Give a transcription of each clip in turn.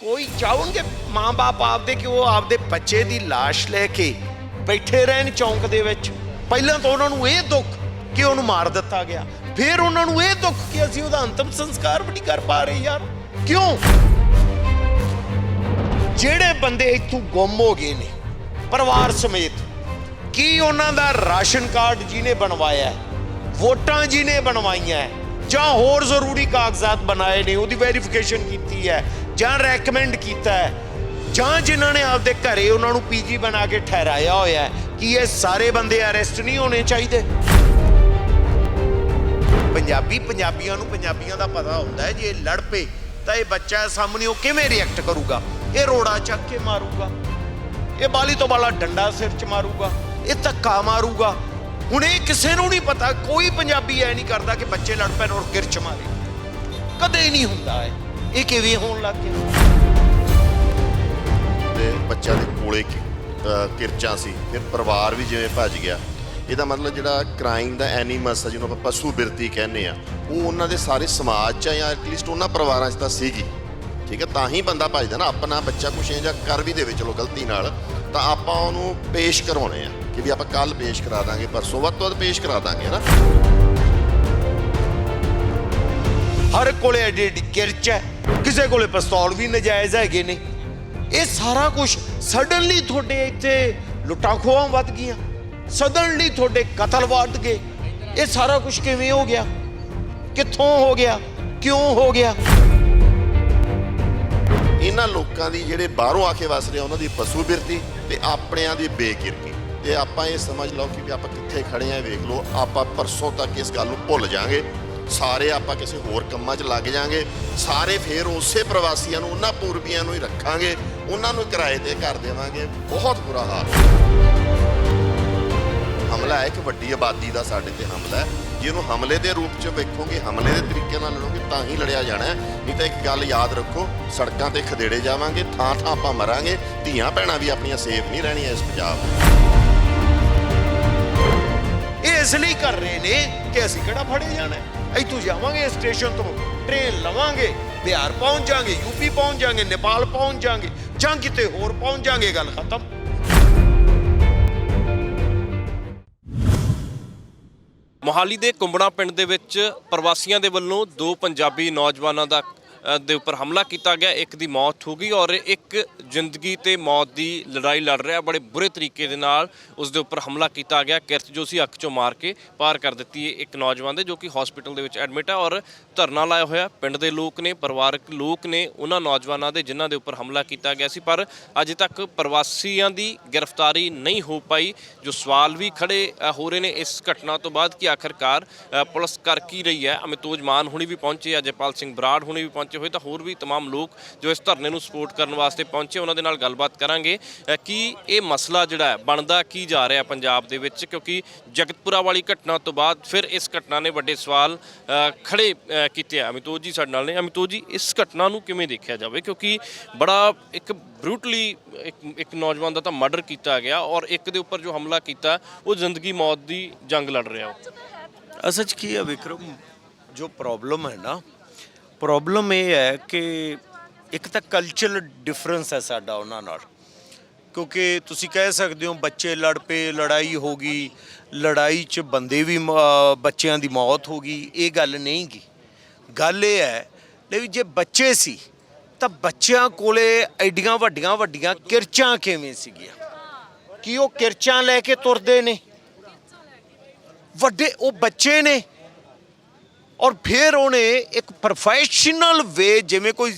ਕੋਈ ਚਾਹਣਗੇ ਮਾਂ-ਬਾਪ ਆਪਦੇ ਕਿ ਉਹ ਆਪਦੇ ਬੱਚੇ ਦੀ ਲਾਸ਼ ਲੈ ਕੇ ਬੈਠੇ ਰਹਿਣ ਚੌਂਕ ਦੇ ਵਿੱਚ? ਪਹਿਲਾਂ ਤਾਂ ਉਹਨਾਂ ਨੂੰ ਇਹ ਦੁੱਖ ਕਿ ਉਹਨੂੰ ਮਾਰ ਦਿੱਤਾ ਗਿਆ। ਫਿਰ ਉਹਨਾਂ ਨੂੰ ਇਹ ਦੁੱਖ ਕਿ ਅਸੀਂ ਉਹਦਾ ਅੰਤਮ ਸੰਸਕਾਰ ਵੀ ਨਹੀਂ ਕਰ ਪਾ ਰਹੇ ਯਾਰ। ਕਿਉਂ? ਜਿਹੜੇ ਬੰਦੇ ਇੱਥੋਂ ਗੁੰਮ ਹੋ ਗਏ ਨੇ, ਪਰਿਵਾਰ ਸਮੇਤ, ਕੀ ਉਹਨਾਂ ਦਾ ਰਾਸ਼ਨ ਕਾਰਡ ਜਿਹਨੇ ਬਣਵਾਇਆ ਵੋਟਾਂ ਜਿਹਨੇ ਬਣਵਾਈਆਂ ਜਾਂ ਹੋਰ ਜ਼ਰੂਰੀ ਕਾਗਜ਼ਾਤ ਬਣਾਏ ਨੇ, ਉਹਦੀ ਵੈਰੀਫਿਕੇਸ਼ਨ ਕੀਤੀ ਹੈ ਜਾਂ ਰეკਮੈਂਡ ਕੀਤਾ ਹੈ, ਜਾਂ ਜਿਨ੍ਹਾਂ ਨੇ ਆਪਦੇ ਘਰੇ ਉਹਨਾਂ ਨੂੰ ਪੀਜੀ ਬਣਾ ਕੇ ਠਹਿਰਾਇਆ ਹੋਇਆ ਹੈ, ਕੀ ਇਹ ਸਾਰੇ ਬੰਦੇ ਅਰੈਸਟ ਨਹੀਂ ਹੋਣੇ ਚਾਹੀਦੇ? ਪੰਜਾਬੀ ਪੰਜਾਬੀਆਂ ਨੂੰ ਪੰਜਾਬੀਆਂ ਦਾ ਪਤਾ ਹੁੰਦਾ ਹੈ, ਜੇ ਇਹ ਲੜ ਪਏ, ਤਾਂ ਇਹ ਬੱਚਾ ਸਾਹਮਣੇ ਉਹ ਕਿਵੇਂ ਰਿਐਕਟ ਕਰੂਗਾ? ਇਹ ਰੋੜਾ ਚੱਕ ਕੇ ਮਾਰੂਗਾ? ਇਹ ਬਾਲੀ ਤੋਂ ਬਾਲਾ ਡੰਡਾ ਸਿਰ 'ਚ ਮਾਰੂਗਾ? ਇਹ ਧੱਕਾ ਮਾਰੂਗਾ? ਹੁਣ ਇਹ ਕਿਸੇ ਨੂੰ ਨਹੀਂ ਪਤਾ, ਕੋਈ ਪੰਜਾਬੀ ਐ ਨਹੀਂ ਕਰਦਾ ਕਿ ਬੱਚੇ ਲੜ ਪੈਣ ਔਰ ਕਿਰਚ ਮਾਰੇ। ਕਦੇ ਨਹੀਂ ਹੁੰਦਾ ਹੈ ਇਹ ਕਿਵੇਂ ਹੋਣ ਲੱਗ ਗਿਆ? ਤੇ ਬੱਚਿਆਂ ਦੇ ਕੋਲੇ ਕਿ- ਅਹ ਕਿਰਚਾਂ ਸੀ ਫਿਰ ਪਰਿਵਾਰ ਵੀ ਜਿਵੇਂ ਭੱਜ ਗਿਆ। ਇਹਦਾ ਮਤਲਬ ਜਿਹੜਾ ਕ੍ਰਾਈਮ ਦਾ ਐਨੀਮਸ ਆ ਜਿਹਨੂੰ ਆਪਾਂ ਪਸ਼ੂ ਬਿਰਤੀ ਕਹਿੰਦੇ ਆ ਉਹ ਉਹਨਾਂ ਦੇ ਸਾਰੇ ਸਮਾਜ 'ਚ ਆ ਜਾਂ ਐਟਲੀਸਟ ਉਹਨਾਂ ਪਰਿਵਾਰਾਂ 'ਚ ਤਾਂ ਸੀਗੀ। ਠੀਕ ਹੈ ਤਾਂ ਹੀ ਬੰਦਾ ਭੱਜਦਾ ਨਾ ਆਪਣਾ ਬੱਚਾ ਕੁਛ ਜਾਂ ਕਰ ਵੀ ਦੇਵੇ ਚਲੋ ਗਲਤੀ ਨਾਲ ਤਾਂ ਆਪਾਂ ਉਹਨੂੰ ਪੇਸ਼ ਕਰਵਾਉਣੇ ਆ ਕਿ ਵੀ ਆਪਾਂ ਕੱਲ ਪੇਸ਼ ਕਰਾ ਦਾਂਗੇ ਪਰਸੋਂ ਵੱਧ ਤੋਂ ਵੱਧ ਪੇਸ਼ ਕਰਾ ਦਾਂਗੇ ਹਨਾ ਹਰ ਕੋਲੇ ਐਡੀ ਐਡੀ ਕਿਰਚ ਹੈ। ਕਿਸੇ ਕੋਲੇ ਪਿਸਤੌਲ ਵੀ ਨਜਾਇਜ਼ ਹੈਗੇ ਨੇ। ਇਹ ਸਾਰਾ ਕੁਝ ਸਡਨਲੀ ਤੁਹਾਡੇ ਇੱਥੇ ਲੁੱਟਾਂ ਖੋਹਾਂ ਵੱਧ ਗਈਆਂ। ਸਡਨਲੀ ਤੁਹਾਡੇ ਕਤਲ ਵੱਧ ਗਏ। ਇਹ ਸਾਰਾ ਕੁਝ ਕਿਵੇਂ ਹੋ ਗਿਆ? ਕਿੱਥੋਂ ਹੋ ਗਿਆ? ਕਿਉਂ ਹੋ ਗਿਆ? ਇਹਨਾਂ ਲੋਕਾਂ ਦੀ ਜਿਹੜੇ ਬਾਹਰੋਂ ਆ ਕੇ ਵਸ ਰਹੇ ਆ, ਉਹਨਾਂ ਦੀ ਪਸ਼ੂ ਬਿਰਤੀ ਤੇ ਆਪਣਿਆਂ ਦੀ ਬੇਕਿਰਤੀ। ਤੇ ਆਪਾਂ ਇਹ ਸਮਝ ਲਓ ਕਿ ਵੀ ਆਪਾਂ ਕਿੱਥੇ ਖੜੇ ਆ ਵੇਖ ਲਓ ਆਪਾਂ ਪਰਸੋਂ ਤੱਕ ਇਸ ਗੱਲ ਨੂੰ ਭੁੱਲ ਜਾਾਂਗੇ। ਸਾਰੇ ਆਪਾਂ ਕਿਸੇ ਹੋਰ ਕੰਮਾਂ 'ਚ ਲੱਗ ਜਾਾਂਗੇ, ਸਾਰੇ ਫੇਰ ਉਸੇ ਪ੍ਰਵਾਸੀਆਂ ਨੂੰ, ਉਹਨਾਂ ਪੂਰਬੀਆਂ ਨੂੰ ਹੀ ਰੱਖਾਂਗੇ, ਉਹਨਾਂ ਨੂੰ ਕਿਰਾਏ ਤੇ ਕਰ ਦੇਵਾਂਗੇ। ਬਹੁਤ ਬੁਰਾ ਹਾਲ। ਹਮਲਾ ਹੈ ਕਿ ਵੱਡੀ ਆਬਾਦੀ ਦਾ ਸਾਡੇ ਤੇ ਹਮਲਾ ਹੈ। ਜੇ ਹਮਲੇ ਦੇ ਰੂਪ 'ਚ ਵੇਖੋਗੇ, ਹਮਲੇ ਦੇ ਤਰੀਕੇ ਨਾਲ ਲੜੋਗੇ, ਤਾਂ ਹੀ ਲੜਿਆ ਜਾਣਾ ਹੈ। ਨਹੀਂ ਤਾਂ ਇੱਕ ਗੱਲ ਯਾਦ ਰੱਖੋ, ਸੜਕਾਂ ਤੇ ਖਦੇੜੇ ਜਾਵਾਂਗੇ, ਥਾਂ ਥਾਂ ਆਪਾਂ ਮਰਾਂਗੇ, ਧੀਆਂ ਭੈਣਾਂ ਵੀ ਆਪਣੀਆਂ ਸੇਫ ਨਹੀਂ ਰਹਿਣੀਆਂ ਇਸ ਪੰਜਾਬ ਇਹ ਇਸ ਲਈ ਕਰ ਰਹੇ ਨੇ ਕਿ ਅਸੀਂ ਕਿਹੜਾ ਫੜੇ ਜਾਣਾ ਇੱਥੋਂ ਜਾਵਾਂਗੇ ਸਟੇਸ਼ਨ ਤੋਂ ਟ੍ਰੇਨ ਲਵਾਂਗੇ, ਬਿਹਾਰ ਪਹੁੰਚ ਜਾਾਂਗੇ ਯੂਪੀ ਪਹੁੰਚ ਜਾਾਂਗੇ, ਨੇਪਾਲ ਪਹੁੰਚ ਜਾਾਂਗੇ, ਜਾਂ ਕਿਤੇ ਹੋਰ ਪਹੁੰਚ ਜਾਾਂਗੇ ਗੱਲ ਖਤਮ। ਮੋਹਾਲੀ ਦੇ ਕੁੰਬੜਾ ਪਿੰਡ ਦੇ ਵਿੱਚ ਪ੍ਰਵਾਸੀਆਂ ਦੇ ਵੱਲੋਂ ਦੋ ਪੰਜਾਬੀ ਨੌਜਵਾਨਾਂ ਦਾ ਦੇ ਉੱਪਰ ਹਮਲਾ ਕੀਤਾ ਗਿਆ, ਇੱਕ ਦੀ ਮੌਤ ਹੋ ਗਈ ਔਰ ਇੱਕ ਜ਼ਿੰਦਗੀ ਤੇ ਮੌਤ ਦੀ ਲੜਾਈ ਲੜ ਰਿਹਾ, ਬੜੇ ਬੁਰੇ ਤਰੀਕੇ ਦੇ ਨਾਲ ਉਸ ਦੇ ਉੱਪਰ ਹਮਲਾ ਕੀਤਾ ਗਿਆ। ਕਿਰਤ ਜੋ ਸੀ ਅੱਖ ਚੋਂ ਮਾਰ ਕੇ ਪਾਰ ਕਰ ਦਿੱਤੀ ਹੈ ਇੱਕ ਨੌਜਵਾਨ ਦੇ, ਜੋ ਕਿ ਹਸਪੀਟਲ ਦੇ ਵਿੱਚ ਐਡਮਿਟ ਹੈ ਔਰ ਧਰਨਾ ਲਾਇਆ ਹੋਇਆ। ਪਿੰਡ ਦੇ ਲੋਕ ਨੇ, ਪਰਿਵਾਰਕ ਲੋਕ ਨੇ, ਉਹਨਾਂ ਨੌਜਵਾਨਾਂ ਦੇ ਜਿਨ੍ਹਾਂ ਦੇ ਉੱਪਰ ਹਮਲਾ ਕੀਤਾ ਗਿਆ ਸੀ। ਪਰ ਅਜੇ ਤੱਕ ਪ੍ਰਵਾਸੀਆਂ ਦੀ ਗ੍ਰਿਫਤਾਰੀ ਨਹੀਂ ਹੋ ਪਾਈ। ਜੋ ਸਵਾਲ ਵੀ ਖੜੇ ਹੋ ਰਹੇ ਨੇ ਇਸ ਘਟਨਾ ਤੋਂ ਬਾਅਦ ਕਿ ਆਖਰਕਾਰ ਪੁਲਿਸ ਕਰ ਕੀ ਰਹੀ ਹੈ? ਅਮਿਤੋਜ ਮਾਨ ਹੁਣੀ ਵੀ ਪਹੁੰਚੇ ਅਜੇਪਾਲ ਸਿੰਘ ਬਰਾੜ ਹੁਣੀ ਵੀ ਪਹੁੰਚੇ ਹੋਏ ਤਾਂ ਹੋਰ ਵੀ तमाम ਲੋਕ ਜੋ ਇਸ ਧਰਨੇ ਨੂੰ ਸਪੋਰਟ ਕਰਨ ਵਾਸਤੇ ਪਹੁੰਚੇ ਉਹਨਾਂ ਦੇ ਨਾਲ ਗੱਲਬਾਤ ਕਰਾਂਗੇ ਅ, ਕਿ ਇਹ ਮਸਲਾ ਜਿਹੜਾ ਹੈ ਬਣਦਾ ਕੀ ਜਾ ਰਿਹਾ ਪੰਜਾਬ ਦੇ ਵਿੱਚ ਕਿਉਂਕਿ ਜਗਤਪੁਰਾ ਵਾਲੀ ਘਟਨਾ ਤੋਂ ਬਾਅਦ ਫਿਰ ਇਸ ਘਟਨਾ ਨੇ ਵੱਡੇ ਸਵਾਲ ਅ, ਖੜੇ ਅ, ਕੀਤੇ ਆ ਅਮਿਤੋਜ ਜੀ ਸਾਡੇ ਨਾਲ ਨੇ ਅਮਿਤੋਜ ਜੀ ਇਸ ਘਟਨਾ ਨੂੰ ਕਿਵੇਂ ਦੇਖਿਆ ਜਾਵੇ ਕਿਉਂਕਿ ਬੜਾ ਇੱਕ ਬਰੂਟਲੀ ਇੱਕ ਇੱਕ ਨੌਜਵਾਨ ਦਾ ਤਾਂ ਮਰਡਰ ਕੀਤਾ ਗਿਆ ਔਰ ਇੱਕ ਦੇ ਉੱਪਰ ਜੋ ਹਮਲਾ ਕੀਤਾ ਉਹ ਜ਼ਿੰਦਗੀ ਮੌਤ ਦੀ ਜੰਗ ਲੜ ਰਿਹਾ ਉਹ ਅਸਲ 'ਚ ਕੀ ਹੈ ਵਿਕਰਮ ਜੋ ਪ੍ਰੋਬਲਮ ਹੈ ਨਾ ਪ੍ਰੋਬਲਮ ਇਹ ਹੈ ਕਿ ਇੱਕ ਤਾਂ ਕਲਚਰਲ ਡਿਫਰੈਂਸ ਹੈ ਸਾਡਾ ਉਹਨਾਂ ਨਾਲ। ਕਿਉਂਕਿ ਤੁਸੀਂ ਕਹਿ ਸਕਦੇ ਹੋ ਬੱਚੇ ਲੜ ਪਏ, ਲੜਾਈ ਹੋ ਗਈ, ਲੜਾਈ 'ਚ ਬੰਦੇ ਵੀ ਬੱਚਿਆਂ ਦੀ ਮੌਤ ਹੋ ਗਈ, ਇਹ ਗੱਲ ਨਹੀਂ ਗੀ। ਗੱਲ ਇਹ ਹੈ ਲੈ ਵੀ ਜੇ ਬੱਚੇ ਸੀ, ਤਾਂ ਬੱਚਿਆਂ ਕੋਲੇ ਐਡੀਆਂ ਵੱਡੀਆਂ ਵੱਡੀਆਂ ਕਿਰਚਾਂ ਕਿਵੇਂ ਸੀਗੀਆਂ? ਕੀ ਉਹ ਕਿਰਚਾਂ ਲੈ ਕੇ ਤੁਰਦੇ ਨੇ? ਵੱਡੇ ਉਹ ਬੱਚੇ ਨੇ ਔਰ ਫਿਰ ਉਹਨੇ ਇੱਕ ਪ੍ਰੋਫੈਸ਼ਨਲ ਵੇ ਜਿਵੇਂ ਕੋਈ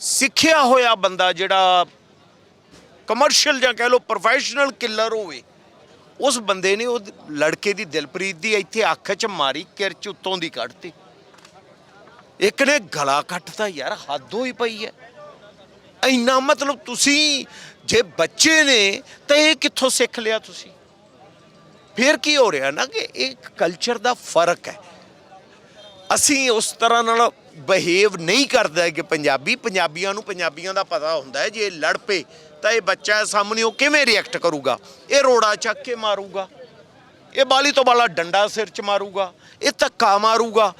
ਸਿੱਖਿਆ ਹੋਇਆ ਬੰਦਾ ਜਿਹੜਾ ਕਮਰਸ਼ੀਅਲ ਜਾਂ ਕਹਿ ਲਓ ਪ੍ਰੋਫੈਸ਼ਨਲ ਕਿਲਰ ਹੋਵੇ, ਉਸ ਬੰਦੇ ਨੇ ਉਹ ਲੜਕੇ ਦੀ ਦਿਲਪ੍ਰੀਤ ਦੀ ਇੱਥੇ ਅੱਖ 'ਚ ਮਾਰੀ ਕਿਰਚ ਉੱਤੋਂ ਦੀ ਕੱਢਤੀ। ਇੱਕ ਨੇ ਗਲਾ ਕੱਟਤਾ, ਯਾਰ ਹੱਦ ਹੋਈ ਪਈ ਹੈ ਇੰਨਾ ਮਤਲਬ ਤੁਸੀਂ ਜੇ ਬੱਚੇ ਨੇ ਤਾਂ ਇਹ ਕਿੱਥੋਂ ਸਿੱਖ ਲਿਆ ਤੁਸੀਂ? ਫਿਰ ਕੀ ਹੋ ਰਿਹਾ ਨਾ ਕਿ ਇੱਕ ਕਲਚਰ ਦਾ ਫ਼ਰਕ ਹੈ ਅਸੀਂ ਉਸ ਤਰ੍ਹਾਂ ਨਾਲ ਬਿਹੇਵ ਨਹੀਂ ਕਰਦਾ ਕਿ ਪੰਜਾਬੀ। ਪੰਜਾਬੀਆਂ ਨੂੰ ਪੰਜਾਬੀਆਂ ਦਾ ਪਤਾ ਹੁੰਦਾ ਹੈ, ਜੇ ਇਹ ਲੜ ਪਏ ਤਾਂ ਇਹ ਬੱਚਾ ਸਾਹਮਣੇ ਉਹ ਕਿਵੇਂ ਰਿਐਕਟ ਕਰੂਗਾ? ਇਹ ਰੋੜਾ ਚੱਕ ਕੇ ਮਾਰੂਗਾ। ਇਹ ਬਾਲੀ ਤੋਂ ਬਾਲਾ ਡੰਡਾ ਸਿਰ 'ਚ ਮਾਰੂਗਾ। ਇਹ ਧੱਕਾ ਮਾਰੂਗਾ।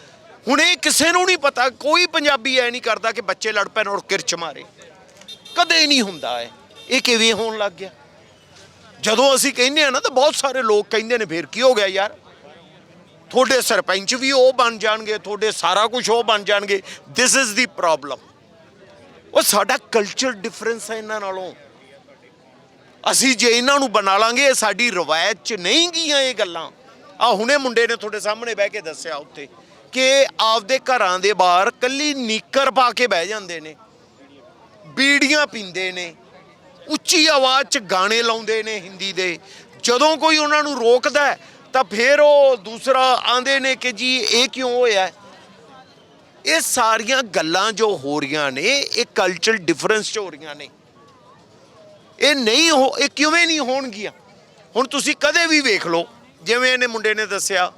ਹੁਣ ਇਹ ਕਿਸੇ ਨੂੰ ਨਹੀਂ ਪਤਾ, ਕੋਈ ਪੰਜਾਬੀ ਐ ਨਹੀਂ ਕਰਦਾ ਕਿ ਬੱਚੇ ਲੜ ਪੈਣ ਔਰ ਕਿਰਚ ਮਾਰੇ। ਕਦੇ ਨਹੀਂ ਹੁੰਦਾ ਹੈ ਇਹ ਕਿਵੇਂ ਹੋਣ ਲੱਗ ਗਿਆ? ਜਦੋਂ ਅਸੀਂ ਕਹਿੰਦੇ ਆ ਨਾ ਤਾਂ ਬਹੁਤ ਸਾਰੇ ਲੋਕ ਕਹਿੰਦੇ ਨੇ, ਫਿਰ ਕੀ ਹੋ ਗਿਆ ਯਾਰ? ਤੁਹਾਡੇ ਸਰਪੰਚ ਵੀ ਉਹ ਬਣ ਜਾਣਗੇ, ਤੁਹਾਡੇ ਸਾਰਾ ਕੁਝ ਉਹ ਬਣ ਜਾਣਗੇ। ਥਿਸ ਇਜ਼ ਦੀ ਪ੍ਰੋਬਲਮ ਉਹ ਸਾਡਾ ਕਲਚਰ ਡਿਫਰੈਂਸ ਹੈ ਇਹਨਾਂ ਨਾਲੋਂ। ਅਸੀਂ ਜੇ ਇਹਨਾਂ ਨੂੰ ਬਣਾ ਲਾਂਗੇ ਸਾਡੀ ਰਵਾਇਤ 'ਚ ਨਹੀਂ ਗੀਆਂ ਇਹ ਗੱਲਾਂ। ਆ ਹੁਣੇ ਮੁੰਡੇ ਨੇ ਤੁਹਾਡੇ ਸਾਹਮਣੇ ਬਹਿ ਕੇ ਦੱਸਿਆ ਉੱਤੇ ਕਿ ਆਪਦੇ ਘਰਾਂ ਦੇ ਬਾਹਰ ਕੱਲੀ ਨੀਕਰ ਪਾ ਕੇ ਬਹਿ ਜਾਂਦੇ ਨੇ। ਬੀੜੀਆਂ ਪੀਂਦੇ ਨੇ। ਉੱਚੀ ਆਵਾਜ਼ 'ਚ ਗਾਣੇ ਲਾਉਂਦੇ ਨੇ ਹਿੰਦੀ ਦੇ। ਜਦੋਂ ਕੋਈ ਉਹਨਾਂ ਨੂੰ ਰੋਕਦਾ ਤਾਂ ਫਿਰ ਉਹ ਦੂਸਰਾ ਆਂਦੇ ਨੇ ਕਿ ਜੀ ਇਹ ਕਿਉਂ ਹੋਇਆ? ਇਹ ਸਾਰੀਆਂ ਗੱਲਾਂ ਜੋ ਹੋ ਰਹੀਆਂ ਨੇ, ਇਹ ਕਲਚਰਲ ਡਿਫਰੈਂਸ 'ਚ ਹੋ ਰਹੀਆਂ ਨੇ। ਇਹ ਨਹੀਂ ਹੋ, ਇਹ ਕਿਵੇਂ ਨਹੀਂ ਹੋਣਗੀਆਂ? ਹੁਣ ਤੁਸੀਂ ਕਦੇ ਵੀ ਵੇਖ ਲਓ, ਜਿਵੇਂ ਇਹਨੇ ਮੁੰਡੇ ਨੇ ਦੱਸਿਆ,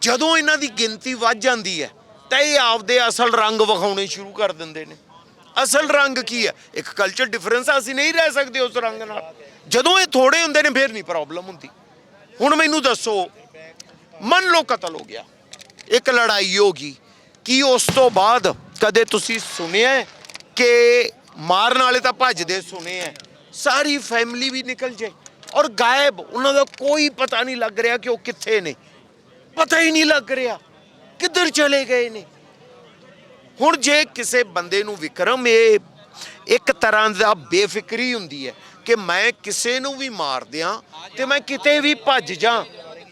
ਜਦੋਂ ਇਹਨਾਂ ਦੀ ਗਿਣਤੀ ਵੱਧ ਜਾਂਦੀ ਹੈ, ਤਾਂ ਇਹ ਆਪਦੇ ਅਸਲ ਰੰਗ ਵਿਖਾਉਣੇ ਸ਼ੁਰੂ ਕਰ ਦਿੰਦੇ ਨੇ। ਅਸਲ ਰੰਗ ਕੀ ਹੈ? ਇੱਕ ਕਲਚਰ ਡਿਫਰੈਂਸ ਅਸੀਂ ਨਹੀਂ ਰਹਿ ਸਕਦੇ ਉਸ ਰੰਗ ਨਾਲ। ਜਦੋਂ ਇਹ ਥੋੜੇ ਹੁੰਦੇ ਨੇ, ਫਿਰ ਨਹੀਂ ਪ੍ਰੋਬਲਮ ਹੁੰਦੀ। ਹੁਣ ਮੈਨੂੰ ਦੱਸੋ ਮੰਨ ਲਓ ਕਤਲ ਹੋ ਗਿਆ। ਇੱਕ ਲੜਾਈ ਹੋ ਗਈ। ਕੀ ਉਸ ਤੋਂ ਬਾਅਦ ਕਦੇ ਤੁਸੀਂ ਸੁਣਿਆ ਕਿ ਮਾਰਨ ਵਾਲੇ ਤਾਂ ਭੱਜਦੇ ਸੁਣੇ ਹੈ, ਸਾਰੀ ਫੈਮਿਲੀ ਵੀ ਨਿਕਲ ਜੇ ਔਰ ਗਾਇਬ, ਉਹਨਾਂ ਦਾ ਕੋਈ ਪਤਾ ਨਹੀਂ ਲੱਗ ਰਿਹਾ ਕਿ ਉਹ ਕਿੱਥੇ ਨੇ। ਪਤਾ ਹੀ ਨਹੀਂ ਲੱਗ ਰਿਹਾ, ਕਿੱਧਰ ਚਲੇ ਗਏ ਨੇ। ਹੁਣ ਜੇ ਕਿਸੇ ਬੰਦੇ ਨੂੰ ਵਿਕਰਮ, ਇਹ ਇੱਕ ਤਰ੍ਹਾਂ ਦਾ ਬੇਫਿਕਰੀ ਹੁੰਦੀ ਹੈ ਕਿ ਮੈਂ ਕਿਸੇ ਨੂੰ ਵੀ ਮਾਰ ਦਿਆਂ ਤੇ ਮੈਂ ਕਿਤੇ ਵੀ ਭੱਜ ਜਾ।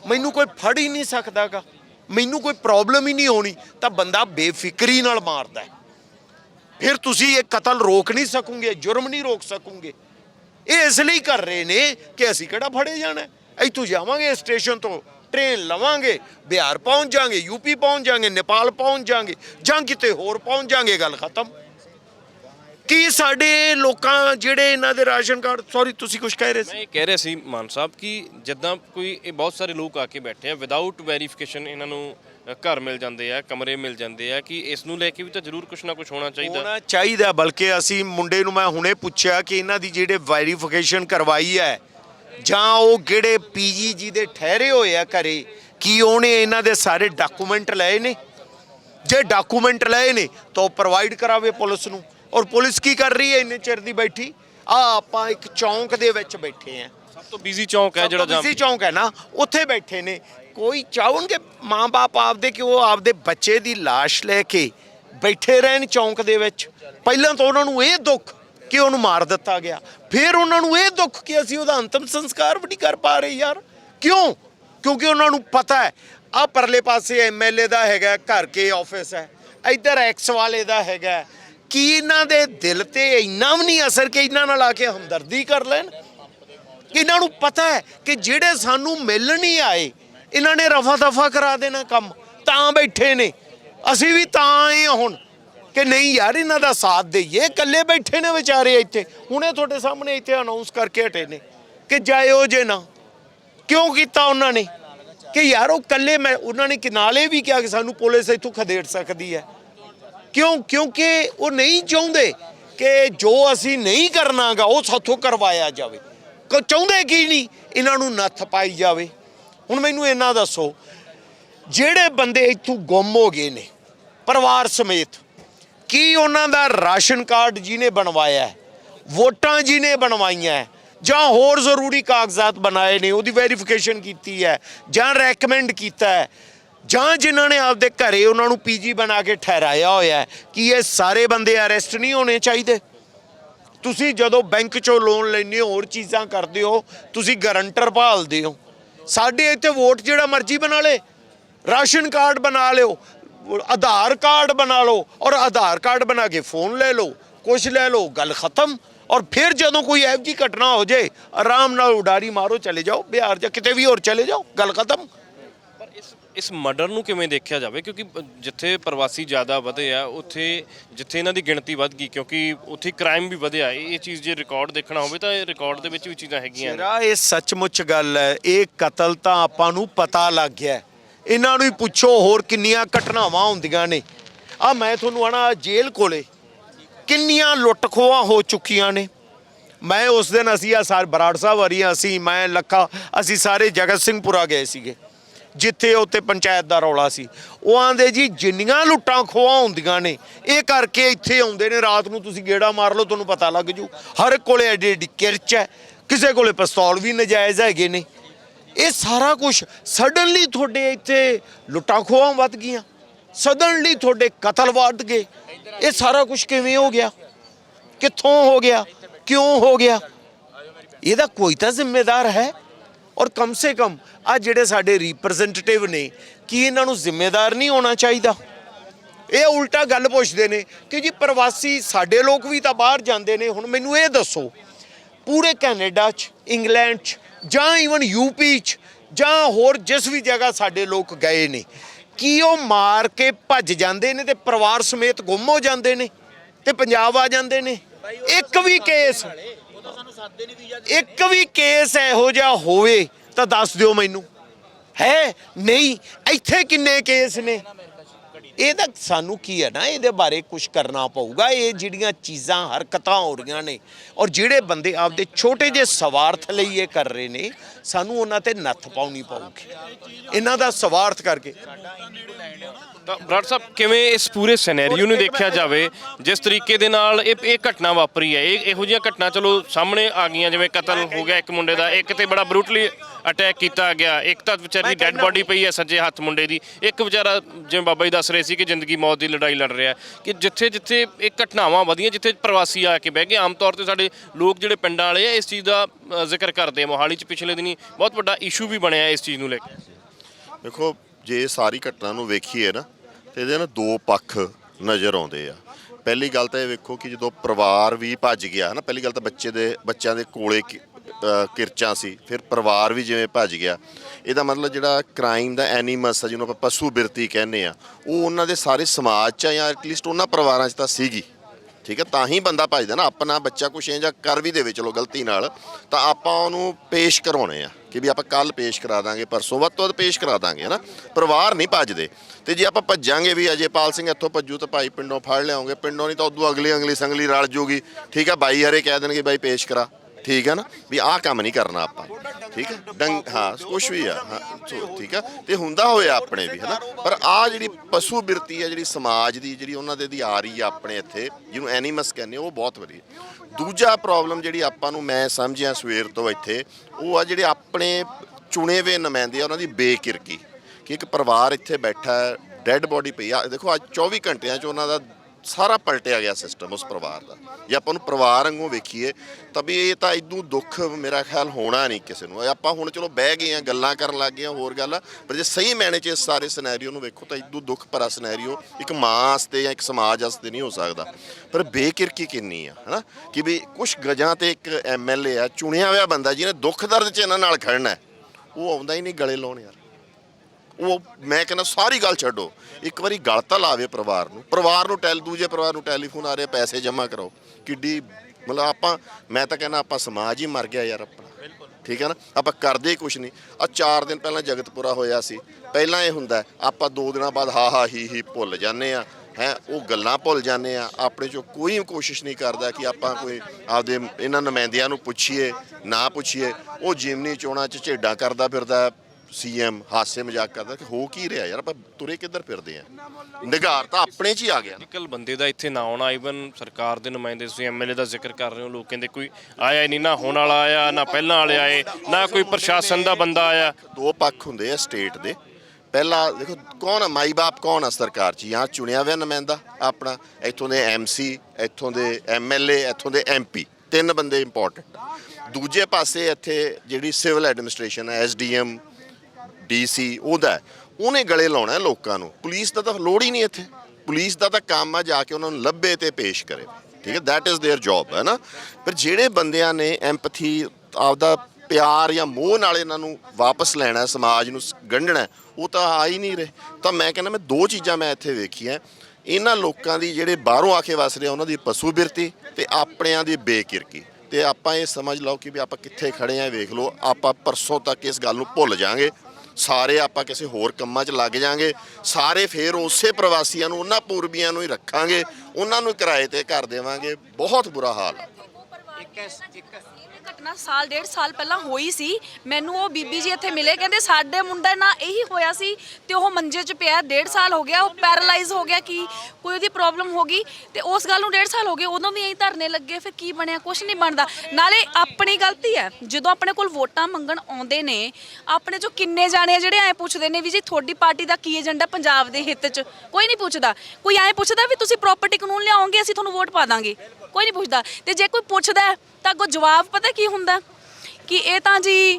ਮੈਨੂੰ ਕੋਈ ਫੜ ਹੀ ਨਹੀਂ ਸਕਦਾਗਾ। ਮੈਨੂੰ ਕੋਈ ਪ੍ਰੋਬਲਮ ਹੀ ਨਹੀਂ ਹੋਣੀ, ਤਾਂ ਬੰਦਾ ਬੇਫਿਕਰੀ ਨਾਲ ਮਾਰਦਾ ਹੈ। ਫਿਰ ਤੁਸੀਂ ਇਹ ਕਤਲ ਰੋਕ ਨਹੀਂ ਸਕੋਗੇ, ਜੁਰਮ ਨਹੀਂ ਰੋਕ ਸਕੋਗੇ। ਇਹ ਇਸ ਲਈ ਕਰ ਰਹੇ ਨੇ ਕਿ ਅਸੀਂ ਕਿਹੜਾ ਫੜੇ ਜਾਣਾ ਇੱਥੋਂ ਜਾਵਾਂਗੇ ਸਟੇਸ਼ਨ ਤੋਂ ਟ੍ਰੇਨ ਲਵਾਂਗੇ, ਬਿਹਾਰ ਪਹੁੰਚ ਜਾਾਂਗੇ ਯੂਪੀ ਪਹੁੰਚ ਜਾਾਂਗੇ, ਨੇਪਾਲ ਪਹੁੰਚ ਜਾਾਂਗੇ, ਜਾਂ ਕਿਤੇ ਹੋਰ ਪਹੁੰਚ ਜਾਾਂਗੇ, ਗੱਲ ਖਤਮ। ਕੀ ਸਾਡੇ ਲੋਕਾਂ ਜਿਹੜੇ ਇਹਨਾਂ ਦੇ ਰਾਸ਼ਨ ਕਾਰਡ ਸੌਰੀ ਤੁਸੀਂ ਕੁਝ ਕਹਿ ਰਹੇ ਸੀ? ਮੈਂ ਇਹ ਕਹਿ ਰਿਹਾ ਸੀ ਮਾਨ ਸਾਹਿਬ ਕਿ ਜਿੱਦਾਂ ਕੋਈ ਇਹ ਬਹੁਤ ਸਾਰੇ ਲੋਕ ਆ ਕੇ ਬੈਠੇ ਆ ਵਿਦਆਊਟ ਵੈਰੀਫਿਕੇਸ਼ਨ ਇਹਨਾਂ ਨੂੰ ਘਰ ਮਿਲ ਜਾਂਦੇ ਆ ਕਮਰੇ ਮਿਲ ਜਾਂਦੇ ਆ ਕਿ ਇਸ ਨੂੰ ਲੈ ਕੇ ਵੀ ਤਾਂ ਜ਼ਰੂਰ ਕੁਝ ਨਾ ਕੁਝ ਹੋਣਾ ਚਾਹੀਦਾ। ਹੋਣਾ ਚਾਹੀਦਾ ਬਲਕਿ ਅਸੀਂ ਮੁੰਡੇ ਨੂੰ ਮੈਂ ਹੁਣੇ ਪੁੱਛਿਆ ਕਿ ਇਹਨਾਂ ਦੀ ਜਿਹੜੇ ਵੈਰੀਫਿਕੇਸ਼ਨ ਕਰਵਾਈ ਹੈ ਜਾਂ ਉਹ ਕਿਹੜੇ ਪੀਜੀ ਜੀ ਦੇ ਠਹਿਰੇ ਹੋਏ ਆ ਘਰੇ ਕੀ ਉਹਨੇ ਇਹਨਾਂ ਦੇ ਸਾਰੇ ਡਾਕੂਮੈਂਟ ਲਏ ਨੇ? ਜੇ ਡਾਕੂਮੈਂਟ ਲਏ ਨੇ ਤਾਂ ਉਹ ਪ੍ਰੋਵਾਈਡ ਕਰਾਵੇ ਪੁਲਿਸ ਨੂੰ। ਔਰ ਪੁਲਿਸ ਕੀ ਕਰ ਰਹੀ ਹੈ? ਇੰਨੇ ਚਿਰ ਦੀ ਬੈਠੀ। ਆ ਆਪਾਂ ਇੱਕ ਚੌਂਕ ਦੇ ਵਿੱਚ ਬੈਠੇ ਆ ਸਭ ਤੋਂ ਬਿਜ਼ੀ ਚੌਂਕ ਹੈ ਜਿਹੜਾ ਜਾਮ ਚੌਂਕ ਹੈ ਨਾ ਉੱਥੇ ਬੈਠੇ ਨੇ। ਕੋਈ ਚਾਹਣਗੇ ਮਾਂ-ਬਾਪ ਆਪਦੇ ਕਿ ਉਹ ਆਪਦੇ ਬੱਚੇ ਦੀ ਲਾਸ਼ ਲੈ ਕੇ ਬੈਠੇ ਰਹਿਣ ਚੌਂਕ ਦੇ ਵਿੱਚ? ਪਹਿਲਾਂ ਤਾਂ ਉਹਨਾਂ ਨੂੰ ਇਹ ਦੁੱਖ ਕਿ ਉਹਨੂੰ ਮਾਰ ਦਿੱਤਾ ਗਿਆ। ਫਿਰ ਉਹਨਾਂ ਨੂੰ ਇਹ ਦੁੱਖ ਕਿ ਅਸੀਂ ਉਹਦਾ ਅੰਤਮ ਸੰਸਕਾਰ ਵੀ ਨਹੀਂ ਕਰ ਪਾ ਰਹੇ ਯਾਰ। ਕਿਉਂ? ਕਿਉਂਕਿ ਉਹਨਾਂ ਨੂੰ ਪਤਾ ਹੈ ਆ ਪਰਲੇ ਪਾਸੇ ਐਮਐਲਏ ਦਾ ਹੈਗਾ ਘਰ ਕੇ ਆਫਿਸ ਹੈ। ਇੱਧਰ ਐਕਸ ਵਾਲੇ ਦਾ ਹੈਗਾ। ਕੀ ਇਹਨਾਂ ਦੇ ਦਿਲ ਤੇ ਇੰਨਾ ਵੀ ਨਹੀਂ ਅਸਰ ਕਿ ਇਹਨਾਂ ਨਾਲ ਆ ਕੇ ਹਮਦਰਦੀ ਕਰ ਲੈਣ? ਇਹਨਾਂ ਨੂੰ ਪਤਾ ਹੈ ਕਿ ਜਿਹੜੇ ਸਾਨੂੰ ਮਿਲਣ ਨਹੀਂ ਆਏ, ਇਹਨਾਂ ਨੇ ਰਫਾ ਦਫਾ ਕਰਾ ਦੇਣਾ ਕੰਮ, ਤਾਂ ਬੈਠੇ ਨੇ। ਅਸੀਂ ਵੀ ਤਾਂ ਆਏ ਹੁਣ ਕਿ ਨਹੀਂ ਯਾਰ, ਇਹਨਾਂ ਦਾ ਸਾਥ ਦੇਈਏ, ਇਕੱਲੇ ਬੈਠੇ ਨੇ ਵਿਚਾਰੇ ਇੱਥੇ। ਹੁਣੇ ਤੁਹਾਡੇ ਸਾਹਮਣੇ ਇੱਥੇ ਅਨਾਉਂਸ ਕਰਕੇ ਹਟੇ ਨੇ ਕਿ ਜਾਇਓ ਜੇ ਨਾ। ਕਿਉਂ ਕੀਤਾ ਉਹਨਾਂ ਨੇ? ਕਿ ਯਾਰ ਉਹ ਇਕੱਲੇ ਮੈਂ, ਉਹਨਾਂ ਨੇ ਕਿਨਾਲੇ ਵੀ ਕਿਹਾ ਕਿ ਸਾਨੂੰ ਪੁਲਿਸ ਇੱਥੋਂ ਖਦੇੜ ਸਕਦੀ ਹੈ। ਕਿਉਂ? ਕਿਉਂਕਿ ਉਹ ਨਹੀਂ ਚਾਹੁੰਦੇ ਕਿ ਜੋ ਅਸੀਂ ਨਹੀਂ ਕਰਨਾਗਾ ਉਹ ਸਾਥੋਂ ਕਰਵਾਇਆ ਜਾਵੇ। ਕ- ਚਾਹੁੰਦੇ ਕੀ ਨਹੀਂ? ਇਹਨਾਂ ਨੂੰ ਨੱਥ ਪਾਈ ਜਾਵੇ। ਹੁਣ ਮੈਨੂੰ ਇਹਨਾਂ ਦੱਸੋ ਜਿਹੜੇ ਬੰਦੇ ਇੱਥੋਂ ਗੁੰਮ ਹੋ ਗਏ ਨੇ ਪਰਿਵਾਰ ਸਮੇਤ ਕੀ ਉਹਨਾਂ ਦਾ ਰਾਸ਼ਨ ਕਾਰਡ ਜਿਹਨੇ ਬਣਵਾਇਆ ਹੈ ਵੋਟਾਂ ਜਿਹਨੇ ਬਣਵਾਈਆਂ ਹੈ, ਜਾਂ ਹੋਰ ਜ਼ਰੂਰੀ ਕਾਗਜ਼ਾਤ ਬਣਾਏ ਨੇ ਉਹਦੀ ਵੈਰੀਫਿਕੇਸ਼ਨ ਕੀਤੀ ਹੈ ਜਾਂ ਰეკਮੈਂਡ ਕੀਤਾ ਹੈ ਜਾਂ ਜਿਨ੍ਹਾਂ ਨੇ ਆਪਦੇ ਘਰੇ ਉਹਨਾਂ ਨੂੰ ਪੀਜੀ ਬਣਾ ਕੇ ਠਹਿਰਾਇਆ ਹੋਇਆ ਹੈ, ਕੀ ਇਹ ਸਾਰੇ ਬੰਦੇ ਅਰੈਸਟ ਨਹੀਂ ਹੋਣੇ ਚਾਹੀਦੇ? ਤੁਸੀਂ ਜਦੋਂ ਬੈਂਕ ਚੋਂ ਲੋਨ ਲੈਂਦੇ ਹੋ, ਹੋਰ ਚੀਜ਼ਾਂ ਕਰਦੇ ਹੋ, ਤੁਸੀਂ ਗਰੰਟਰ ਭਾਲਦੇ ਹੋ। ਸਾਡੇ ਇੱਥੇ ਵੋਟ ਜਿਹੜਾ ਮਰਜ਼ੀ ਬਣਾ ਲੇ, ਰਾਸ਼ਨ ਕਾਰਡ ਬਣਾ ਲਿਓ, ਆਧਾਰ ਕਾਰਡ ਬਣਾ ਲਓ, ਔਰ ਆਧਾਰ ਕਾਰਡ ਬਣਾ ਕੇ ਫੋਨ ਲੈ ਲਓ, ਕੁਛ ਲੈ ਲਓ, ਗੱਲ ਖਤਮ। ਔਰ ਫਿਰ ਜਦੋਂ ਕੋਈ ਇਹੋ ਜਿਹੀ ਘਟਨਾ ਹੋ ਜਾਏ ਆਰਾਮ ਨਾਲ ਉਡਾਰੀ ਮਾਰੋ, ਚਲੇ ਜਾਓ, ਬਿਹਾਰ ਜਾਂ ਕਿਤੇ ਵੀ ਹੋਰ ਚਲੇ ਜਾਓ, ਗੱਲ ਖਤਮ। ਇਸ ਇਸ ਮਰਡਰ ਨੂੰ ਕਿਵੇਂ ਦੇਖਿਆ ਜਾਵੇ? ਕਿਉਂਕਿ ਜਿੱਥੇ ਪ੍ਰਵਾਸੀ ਜ਼ਿਆਦਾ ਵਧੇ ਆ, ਉੱਥੇ, ਜਿੱਥੇ ਇਹਨਾਂ ਦੀ ਗਿਣਤੀ ਵੱਧ ਗਈ, ਕਿਉਂਕਿ ਉੱਥੇ ਕ੍ਰਾਈਮ ਵੀ ਵਧਿਆ। ਇਹ ਚੀਜ਼ ਜੇ ਰਿਕਾਰਡ ਦੇਖਣਾ ਹੋਵੇ ਤਾਂ ਇਹ ਰਿਕਾਰਡ ਦੇ ਵਿੱਚ ਵੀ ਚੀਜ਼ਾਂ ਹੈਗੀਆਂ ਨੇ। ਇਹ ਸੱਚਮੁੱਚ ਗੱਲ ਹੈ, ਇਹ ਕਤਲ ਤਾਂ ਆਪਾਂ ਨੂੰ ਪਤਾ ਲੱਗ ਗਿਆ ਇਹਨਾਂ ਨੂੰ ਹੀ ਪੁੱਛੋ ਹੋਰ ਕਿੰਨੀਆਂ ਘਟਨਾਵਾਂ ਹੁੰਦੀਆਂ ਨੇ। ਆ ਮੈਂ ਤੁਹਾਨੂੰ ਆਣਾ ਜੇਲ੍ਹ ਕੋਲੇ, ਕਿੰਨੀਆਂ ਲੁੱਟ ਖੋਹਾਂ ਹੋ ਚੁੱਕੀਆਂ ਨੇ। ਮੈਂ ਉਸ ਦਿਨ ਅਸੀਂ ਆ ਸਾਰ ਬਰਾੜ ਸਾਹਿਬ ਵਰੀਆਂ ਅਸੀਂ, ਮੈਂ, ਲੱਖਾ, ਅਸੀਂ ਸਾਰੇ ਜਗਤ ਸਿੰਘਪੁਰਾ ਗਏ ਸੀਗੇ। ਜਿੱਥੇ ਉੱਥੇ ਪੰਚਾਇਤ ਦਾ ਰੌਲਾ ਸੀ। ਉਹ ਆਂਦੇ ਜੀ, ਜਿੰਨੀਆਂ ਲੁੱਟਾਂ ਖੋਹਾਂ ਹੁੰਦੀਆਂ ਨੇ, ਇਹ ਕਰਕੇ ਇੱਥੇ ਆਉਂਦੇ ਨੇ, ਰਾਤ ਨੂੰ ਤੁਸੀਂ ਗੇੜਾ ਮਾਰ ਲਓ, ਤੁਹਾਨੂੰ ਪਤਾ ਲੱਗ ਜੂ। ਹਰ ਇੱਕ ਕੋਲੇ ਐਡੀ ਐਡੀ ਕਿਰਚ ਹੈ, ਕਿਸੇ ਕੋਲੇ ਪਿਸਤੌਲ ਵੀ ਨਜਾਇਜ਼ ਹੈਗੇ ਨੇ। ਇਹ ਸਾਰਾ ਕੁਝ ਸਡਨਲੀ ਤੁਹਾਡੇ ਇੱਥੇ ਲੁੱਟਾਂ ਖੋਹਾਂ ਵੱਧ ਗਈਆਂ। ਸਡਨਲੀ ਤੁਹਾਡੇ ਕਤਲ ਵੱਧ ਗਏ। ਇਹ ਸਾਰਾ ਕੁਝ ਕਿਵੇਂ ਹੋ ਗਿਆ? ਕਿੱਥੋਂ ਹੋ ਗਿਆ? ਕਿਉਂ ਹੋ ਗਿਆ? ਇਹਦਾ ਕੋਈ ਤਾਂ ਜ਼ਿੰਮੇਦਾਰ ਹੈ। ਔਰ ਕਮ ਸੇ ਕਮ ਆ ਜਿਹੜੇ ਸਾਡੇ ਰਿਪਰੈਜ਼ੈਂਟੇਟਿਵ ਨੇ, ਕੀ ਇਹਨਾਂ ਨੂੰ ਜ਼ਿੰਮੇਦਾਰ ਨਹੀਂ ਹੋਣਾ ਚਾਹੀਦਾ? ਇਹ ਉਲਟਾ ਗੱਲ ਪੁੱਛਦੇ ਨੇ ਕਿ ਜੀ ਪ੍ਰਵਾਸੀ ਸਾਡੇ ਲੋਕ ਵੀ ਤਾਂ ਬਾਹਰ ਜਾਂਦੇ ਨੇ, ਹੁਣ ਮੈਨੂੰ ਇਹ ਦੱਸੋ, ਪੂਰੇ ਕੈਨੇਡਾ 'ਚ, ਇੰਗਲੈਂਡ 'ਚ, ਜਾਂ ਇਵਨ ਯੂਪੀ 'ਚ, ਜਾਂ ਹੋਰ ਜਿਸ ਵੀ ਜਗ੍ਹਾ ਸਾਡੇ ਲੋਕ ਗਏ ਨੇ, ਕੀ ਉਹ ਮਾਰ ਕੇ ਭੱਜ ਜਾਂਦੇ ਨੇ ਤੇ ਪਰਿਵਾਰ ਸਮੇਤ ਗੁੰਮ ਹੋ ਜਾਂਦੇ ਨੇ ਤੇ ਪੰਜਾਬ ਆ ਜਾਂਦੇ ਨੇ? ਇੱਕ ਵੀ ਕੇਸ ਇੱਕ ਵੀ ਕੇਸ ਇਹੋ ਜਿਹਾ ਹੋਵੇ ਤਾਂ ਦੱਸ ਦਿਓ ਮੈਨੂੰ। ਹੈ? ਨਹੀਂ। ਇੱਥੇ ਕਿੰਨੇ ਕੇਸ ਨੇ? ਇਹ ਤਾਂ ਸਾਨੂੰ ਕੀ ਹੈ ਨਾ ਇਹਦੇ ਬਾਰੇ ਕੁਝ ਕਰਨਾ ਪਊਗਾ। ਇਹ ਜਿਹੜੀਆਂ ਚੀਜ਼ਾਂ ਹਰਕਤਾਂ ਹੋ ਰਹੀਆਂ ਨੇ ਔਰ ਜਿਹੜੇ ਬੰਦੇ ਆਪਦੇ ਛੋਟੇ ਜਿਹੇ ਸਵਾਰਥ ਲਈ ਇਹ ਕਰ ਰਹੇ ਨੇ ਸਾਨੂੰ ਉਹਨਾਂ ਤੇ ਨੱਥ ਪਾਉਣੀ ਪਊਗੀ। ਇਹਨਾਂ ਦਾ ਸਵਾਰਥ ਕਰਕੇ। ਤਾਂ ਬਰਾੜ ਸਾਹਿਬ ਕਿਵੇਂ ਇਸ ਪੂਰੇ ਸਿਨੈਰੀਓ ਨੂੰ ਦੇਖਿਆ ਜਾਵੇ ਜਿਸ ਤਰੀਕੇ ਦੇ ਨਾਲ ਇਹ ਇਹ ਘਟਨਾ ਵਾਪਰੀ ਹੈ? ਇਹ ਇਹੋ ਜਿਹੀਆਂ ਘਟਨਾ ਚਲੋ ਸਾਹਮਣੇ ਆ ਗਈਆਂ ਜਿਵੇਂ ਕਤਲ ਹੋ ਗਿਆ ਇੱਕ ਮੁੰਡੇ ਦਾ ਇੱਕ ਤੇ ਬੜਾ ਬਰੂਟਲੀ ਅਟੈਕ ਕੀਤਾ ਗਿਆ ਇੱਕ ਤਾਂ ਵਿਚਾਰੀ ਡੈੱਡ ਬੋਡੀ ਪਈ ਹੈ ਸੱਜੇ ਹੱਥ ਮੁੰਡੇ ਦੀ ਇੱਕ ਵਿਚਾਰਾ ਜਿਵੇਂ ਬਾਬਾ ਜੀ ਦੱਸ ਰਹੇ ਸੀ ਕਿ ਜ਼ਿੰਦਗੀ ਮੌਤ ਦੀ ਲੜਾਈ ਲੜ ਰਿਹਾ ਕਿ ਜਿੱਥੇ ਜਿੱਥੇ ਇਹ ਘਟਨਾਵਾਂ ਵਧੀਆਂ ਜਿੱਥੇ ਪ੍ਰਵਾਸੀ ਆ ਕੇ ਬਹਿ ਗਏ ਆਮ ਤੌਰ ਤੇ ਸਾਡੇ ਲੋਕ ਜਿਹੜੇ ਪਿੰਡਾਂ ਵਾਲੇ ਆ ਇਸ ਚੀਜ਼ ਦਾ ਜ਼ਿਕਰ ਕਰਦੇ ਆ ਮੋਹਾਲੀ 'ਚ ਪਿਛਲੇ ਦਿਨੀ ਬਹੁਤ ਵੱਡਾ ਇਸ਼ੂ ਵੀ ਬਣਿਆ ਇਸ ਚੀਜ਼ ਨੂੰ ਲੈ ਕੇ। ਦੇਖੋ ਜੇ ਸਾਰੀ ਘਟਨਾ ਨੂੰ ਵੇਖੀਏ ਨਾ ਇਹਦੇ ਨਾ ਦੋ ਪੱਖ ਨਜ਼ਰ ਆਉਂਦੇ ਆ। ਪਹਿਲੀ ਗੱਲ ਤਾਂ ਇਹ ਵੇਖੋ ਕਿ ਜਦੋਂ ਪਰਿਵਾਰ ਵੀ ਭੱਜ ਗਿਆ ਨਾ ਪਹਿਲੀ ਗੱਲ ਤਾਂ ਬੱਚੇ ਦੇ, ਬੱਚਿਆਂ ਦੇ ਕੋਲੇ ਕਿ- ਕਿਰਚਾਂ ਸੀ, ਫਿਰ ਪਰਿਵਾਰ ਵੀ ਜਿਵੇਂ ਭੱਜ ਗਿਆ। ਇਹਦਾ ਮਤਲਬ ਜਿਹੜਾ ਕ੍ਰਾਈਮ ਦਾ ਐਨੀਮਸ ਆ, ਜਿਹਨੂੰ ਆਪਾਂ ਪਸ਼ੂ ਬਿਰਤੀ ਕਹਿੰਦੇ ਆ, ਉਹ ਉਹਨਾਂ ਦੇ ਸਾਰੇ ਸਮਾਜ 'ਚ ਜਾਂ ਐਟਲੀਸਟ ਉਹਨਾਂ ਪਰਿਵਾਰਾਂ 'ਚ ਤਾਂ ਸੀਗੀ। ਠੀਕ ਹੈ, ਤਾਂ ਹੀ ਬੰਦਾ ਭੱਜਦਾ ਨਾ, ਆਪਣਾ ਬੱਚਾ ਕੁਛ ਇੰਜਾ ਕਰ ਵੀ ਦੇਵੇ, ਚਲੋ ਗਲਤੀ ਨਾਲ, ਤਾਂ ਆਪਾਂ ਉਹਨੂੰ ਪੇਸ਼ ਕਰਾਉਣੇ ਆ, ਕਿ ਵੀ ਆਪਾਂ ਕੱਲ ਪੇਸ਼ ਕਰਾ ਦਾਂਗੇ, ਪਰਸੋਂ ਵੱਧ ਤੋਂ ਵੱਧ ਪੇਸ਼ ਕਰਾ ਦਾਂਗੇ, ਹਨਾ? ਪਰਿਵਾਰ ਨਹੀਂ ਭੱਜਦੇ, ਤੇ ਜੇ ਆਪਾਂ ਭੱਜਾਂਗੇ ਵੀ ਅਜੇਪਾਲ ਸਿੰਘ ਇੱਥੋਂ ਭੱਜੂ, ਤਾਂ ਭਾਈ ਪਿੰਡੋਂ ਫੜ ਲਿਆਉਂਗੇ, ਪਿੰਡੋਂ ਨਹੀਂ ਤਾਂ ਉਦੋਂ ਅਗਲੀ ਅਗਲੀ ਸੰਗਲੀ ਰਲ ਜੂਗੀ, ਠੀਕ ਆ ਬਾਈ ਹਰੇ ਕਹਿ ਦੇਣਗੇ, ਬਾਈ ਪੇਸ਼ ਕਰਾ। ਠੀਕ ਹੈ ਨਾ? ਵੀ ਆਹ ਕੰਮ ਨਹੀਂ ਕਰਨਾ ਆਪਾਂ। ਠੀਕ ਹੈ? ਡੰਗ ਹਾਂ ਕੁਛ ਵੀ ਆ ਹਾਂ ਸੋ ਠੀਕ ਹੈ? ਤੇ ਹੁੰਦਾ ਹੋਇਆ ਆਪਣੇ ਵੀ ਹੈ ਨਾ ਪਰ ਆ ਜਿਹੜੀ ਪਸ਼ੂ ਬਿਰਤੀ ਹੈ ਜਿਹੜੀ ਸਮਾਜ ਦੀ ਜਿਹੜੀ ਉਹਨਾਂ ਦੇ ਦੀ ਆ ਰਹੀ ਆ ਆਪਣੇ ਇੱਥੇ ਜਿਹਨੂੰ ਐਨੀਮਸ ਕਹਿੰਦੇ ਆ, ਉਹ ਬਹੁਤ ਵਧੀਆ। ਦੂਜਾ ਪ੍ਰੋਬਲਮ ਜਿਹੜੀ ਆਪਾਂ ਨੂੰ ਮੈਂ ਸਮਝਿਆ ਸਵੇਰ ਤੋਂ ਇੱਥੇ ਉਹ ਆ ਜਿਹੜੇ ਆਪਣੇ ਚੁਣੇ ਹੋਏ ਨੁਮਾਇੰਦੇ ਆ ਉਹਨਾਂ ਦੀ ਬੇਕਿਰਕੀ। ਕਿ ਇੱਕ ਪਰਿਵਾਰ ਇੱਥੇ ਬੈਠਾ ਡੈੱਡ ਬੋਡੀ ਪਈ ਆ। ਦੇਖੋ ਅੱਜ 24 ਘੰਟਿਆਂ 'ਚ ਉਹਨਾਂ ਦਾ ਸਾਰਾ ਪਲਟਿਆ ਗਿਆ ਸਿਸਟਮ ਉਸ ਪਰਿਵਾਰ ਦਾ। ਜੇ ਆਪਾਂ ਨੂੰ ਪਰਿਵਾਰ ਵਾਂਗੂ ਵੇਖੀਏ ਤਾਂ ਵੀ ਇਹ ਤਾਂ ਇਦੋਂ ਦੁੱਖ ਮੇਰਾ ਖਿਆਲ ਹੋਣਾ ਨਹੀਂ ਕਿਸੇ ਨੂੰ। ਇਹ ਆਪਾਂ ਹੁਣ ਚਲੋ ਬਹਿ ਗਏ ਆ ਗੱਲਾਂ ਕਰਨ ਲੱਗ ਗਏ ਆ ਹੋਰ ਗੱਲ। ਆ ਪਰ ਜੇ ਸਹੀ ਮੈਨੇ 'ਚ ਇਸ ਸਾਰੇ ਸਿਨੈਰੀਓ ਨੂੰ ਵੇਖੋ ਤਾਂ ਇਦੋਂ ਦੁੱਖ ਭਰਾ ਸਿਨੈਰੀਓ ਇੱਕ ਮਾਂ ਵਾਸਤੇ ਜਾਂ ਇੱਕ ਸਮਾਜ ਵਾਸਤੇ ਨਹੀਂ ਹੋ ਸਕਦਾ। ਪਰ ਬੇਕਿਰਕੀ ਕਿੰਨੀ ਆ ਹਨਾ? ਕਿ ਵੀ ਕੁਝ ਗਜਾਂ ਤੇ ਇੱਕ ਐਮਐਲਏ ਆ ਚੁਣਿਆ ਹੋਇਆ ਬੰਦਾ ਜਿਹਨੇ ਦੁੱਖ ਦਰਦ 'ਚ ਇਹਨਾਂ ਨਾਲ ਖੜਨਾ ਹੈ, ਉਹ ਆਉਂਦਾ ਹੀ ਨਹੀਂ ਗਲੇ ਲਾਉਣ ਯਾਰ। ਉਹ ਮੈਂ ਕਹਿੰਦਾ ਸਾਰੀ ਗੱਲ ਛੱਡੋ। ਇੱਕ ਵਾਰੀ ਗੱਲ ਤਾਂ ਲਾਵੇ ਪਰਿਵਾਰ ਨੂੰ। ਪਰਿਵਾਰ ਨੂੰ ਟੈਲ ਦੂਜੇ ਪਰਿਵਾਰ ਨੂੰ ਟੈਲੀਫੋਨ ਆ ਰਿਹਾ ਪੈਸੇ ਜਮ੍ਹਾਂ ਕਰਾਓ। ਕਿੱਡੀ ਮਤਲਬ ਆਪਾਂ ਮੈਂ ਤਾਂ ਕਹਿੰਦਾ ਆਪਾਂ ਸਮਾਜ ਹੀ ਮਰ ਗਿਆ ਯਾਰ ਆਪਣਾ। ਠੀਕ ਹੈ ਨਾ? ਆਪਾਂ ਕਰਦੇ ਕੁਛ ਨਹੀਂ। ਆ ਚਾਰ ਦਿਨ ਪਹਿਲਾਂ ਜਗਤਪੁਰਾ ਹੋਇਆ ਸੀ। ਪਹਿਲਾਂ ਇਹ ਹੁੰਦਾ ਆਪਾਂ ਦੋ ਦਿਨਾਂ ਬਾਅਦ ਹਾ ਹਾ ਹੀ ਹੀ ਭੁੱਲ ਜਾਂਦੇ ਆ ਹੈ ਉਹ ਗੱਲਾਂ ਭੁੱਲ ਜਾਂਦੇ ਆ ਆਪਣੇ ਚੋਂ ਕੋਈ ਕੋਸ਼ਿਸ਼ ਨਹੀਂ ਕਰਦਾ ਕਿ ਆਪਾਂ ਕੋਈ ਆਪਦੇ ਇਹਨਾਂ ਨੁਮਾਇੰਦਿਆਂ ਨੂੰ ਪੁੱਛੀਏ ਨਾ ਪੁੱਛੀਏ। ਉਹ ਜਿਮਨੀ ਚੋਣਾਂ 'ਚ ਝੇਡਾਂ ਕਰਦਾ ਫਿਰਦਾ ਸੀਐਮ ਹਾਸੇ ਮਜ਼ਾਕ ਕਰਦਾ ਕਿ ਹੋ ਕੀ ਰਿਹਾ ਯਾਰ ਆਪਾਂ ਤੁਰੇ ਕਿੱਧਰ ਫਿਰਦੇ ਆ? ਨਿਗਾਰ ਤਾਂ ਆਪਣੇ 'ਚ ਹੀ ਆ ਗਿਆ ਨਾ। ਪੋਲੀਟੀਕਲ ਬੰਦੇ ਦਾ ਇੱਥੇ ਨਾ ਆਉਣਾ ਇਵਨ ਸਰਕਾਰ ਦੇ ਨੁਮਾਇੰਦੇ ਤੁਸੀਂ ਐਮਐਲਏ ਦਾ ਜ਼ਿਕਰ ਕਰ ਰਹੇ ਹੋ ਲੋਕ ਕਹਿੰਦੇ ਕੋਈ ਆਇਆ ਹੀ ਨਹੀਂ ਨਾ ਹੁਣ ਵਾਲਾ ਆਇਆ ਨਾ ਪਹਿਲਾਂ ਵਾਲੇ ਆਏ ਨਾ ਕੋਈ ਪ੍ਰਸ਼ਾਸਨ ਦਾ ਬੰਦਾ ਆਇਆ। ਦੋ ਪੱਖ ਹੁੰਦੇ ਆ ਸਟੇਟ ਦੇ। ਪਹਿਲਾ ਦੇਖੋ ਕੌਣ ਆ? ਮਾਈ ਬਾਪ ਕੌਣ ਆ ਸਰਕਾਰ 'ਚ? ਜਾਂ ਚੁਣਿਆ ਹੋਇਆ ਨੁਮਾਇੰਦਾ ਆਪਣਾ? ਇੱਥੋਂ ਦੇ ਐਮਸੀ ਇੱਥੋਂ ਦੇ ਐਮਐਲਏ ਇੱਥੋਂ ਦੇ ਐਮਪੀ ਤਿੰਨ ਬੰਦੇ ਇੰਪੋਰਟੈਂਟ ਦੂਜੇ ਪਾਸੇ ਇੱਥੇ ਜਿਹੜੀ ਸਿਵਲ ਐਡਮਿਨਿਸਟ੍ਰੇਸ਼ਨ ਹੈ ਐਸਡੀਐਮ ਡੀਸੀ ਉਹਦਾ ਹੈ। ਉਹਨੇ ਗਲੇ ਲਾਉਣਾ ਹੈ ਲੋਕਾਂ ਨੂੰ ਪੁਲਿਸ ਦਾ ਤਾਂ ਲੋੜ ਹੀ ਨਹੀਂ ਇੱਥੇ ਪੁਲਿਸ ਦਾ ਤਾਂ ਕੰਮ ਆ ਜਾ ਕੇ ਉਹਨਾਂ ਨੂੰ ਲੱਭੇ ਤੇ ਪੇਸ਼ ਕਰੇ ਠੀਕ ਹੈ ਥੈਟ ਇਜ਼ देयर ਜੌਬ ਹੈ ਨਾ ਪਰ ਜਿਹੜੇ ਬੰਦਿਆਂ ਨੇ ਐਮਪਥੀ ਆਪਦਾ ਪਿਆਰ ਜਾਂ ਮੋਹ ਨਾਲ ਇਹਨਾਂ ਨੂੰ ਵਾਪਸ ਲੈਣਾ ਹੈ, ਸਮਾਜ ਨੂੰ ਸ- ਗੰਢਣਾ ਹੈ, ਉਹ ਤਾਂ ਆ ਹੀ ਨਹੀਂ ਰਹੇ ਤਾਂ ਮੈਂ ਕਹਿੰਦਾ ਮੈਂ ਦੋ ਚੀਜ਼ਾਂ ਮੈਂ ਇੱਥੇ ਵੇਖੀਆਂ ਇਹਨਾਂ ਲੋਕਾਂ ਦੀ ਜਿਹੜੇ ਬਾਹਰੋਂ ਆ ਕੇ ਵਸ ਰਹੇ ਆ, ਉਹਨਾਂ ਦੀ ਪਸ਼ੂ ਬਿਰਤੀ ਤੇ ਆਪਣਿਆਂ ਦੀ ਬੇਕਿਰਕੀ ਤੇ ਆਪਾਂ ਇਹ ਸਮਝ ਲਓ ਕਿ ਵੀ ਆਪਾਂ ਕਿੱਥੇ ਖੜੇ ਆ ਇਹ ਵੇਖ ਲਓ ਆਪਾਂ ਪਰਸੋਂ ਤੱਕ ਇਸ ਗੱਲ ਨੂੰ ਭੁੱਲ ਜਾਾਂਗੇ ਸਾਰੇ ਆਪਾਂ ਕਿਸੇ ਹੋਰ ਕੰਮਾਂ 'ਚ ਲੱਗ ਜਾਾਂਗੇ, ਸਾਰੇ ਫੇਰ ਉਸੇ ਪ੍ਰਵਾਸੀਆਂ ਨੂੰ, ਉਹਨਾਂ ਪੂਰਬੀਆਂ ਨੂੰ ਹੀ ਰੱਖਾਂਗੇ, ਉਹਨਾਂ ਨੂੰ ਕਿਰਾਏ ਤੇ ਕਰ ਦੇਵਾਂਗੇ। ਬਹੁਤ ਬੁਰਾ ਹਾਲ ਹੈ ਘਟਨਾ ਸਾਲ, ਡੇਢ ਸਾਲ ਪਹਿਲਾਂ ਹੋਈ ਸੀ। ਮੈਨੂੰ ਉਹ ਬੀਬੀ ਜੀ ਇੱਥੇ ਮਿਲੇ, ਕਹਿੰਦੇ ਸਾਡੇ ਮੁੰਡੇ ਨਾਲ ਇਹੀ ਹੋਇਆ ਸੀ ਤੇ ਉਹ ਮੰਜੇ 'ਚ ਪਿਆ, ਡੇਢ ਸਾਲ ਹੋ ਗਿਆ, ਉਹ ਪੈਰਾਲਾਈਜ਼ ਹੋ ਗਿਆ ਕਿ ਕੋਈ ਉਹਦੀ ਪ੍ਰੋਬਲਮ ਹੋ ਗਈ ਤੇ ਉਸ ਗੱਲ ਨੂੰ ਡੇਢ ਸਾਲ ਹੋ ਗਏ, ਉਦੋਂ ਵੀ ਐਂ ਧਰਨੇ ਲੱਗੇ ਫਿਰ ਕੀ ਬਣਿਆ ਕੁਝ ਨਹੀਂ ਬਣਦਾ। ਨਾਲੇ ਆਪਣੀ ਗਲਤੀ ਹੈ, ਜਦੋਂ ਆਪਣੇ ਕੋਲ ਵੋਟਾਂ ਮੰਗਣ ਆਉਂਦੇ ਨੇ, ਆਪਣੇ ਚੋਂ ਕਿੰਨੇ ਜਾਣੇ ਆ ਜਿਹੜੇ ਐਂ ਪੁੱਛਦੇ ਨੇ ਵੀ ਜੀ ਤੁਹਾਡੀ ਪਾਰਟੀ ਦਾ ਕੀ ਏਜੰਡਾ ਪੰਜਾਬ ਦੇ ਹਿੱਤ 'ਚ? ਕੋਈ ਨਹੀਂ ਪੁੱਛਦਾ। ਕੋਈ ਐਂ ਪੁੱਛਦਾ ਵੀ ਤੁਸੀਂ ਪ੍ਰਾਪਰਟੀ ਕਾਨੂੰਨ ਲਿਆਓਗੇ, ਅਸੀਂ ਤੁਹਾਨੂੰ ਵੋਟ ਪਾ ਦਾਂਗੇ। ਕੋਈ ਨਹੀਂ ਪੁੱਛਦਾ। ਤੇ ਜੇ ਕੋਈ ਪੁੱਛਦਾ ਤਾਂ ਅੱਗੋਂ ਜਵਾਬ ਪਤਾ ਕੀ ਹੁੰਦਾ? ਕਿ ਇਹ ਤਾਂ ਜੀ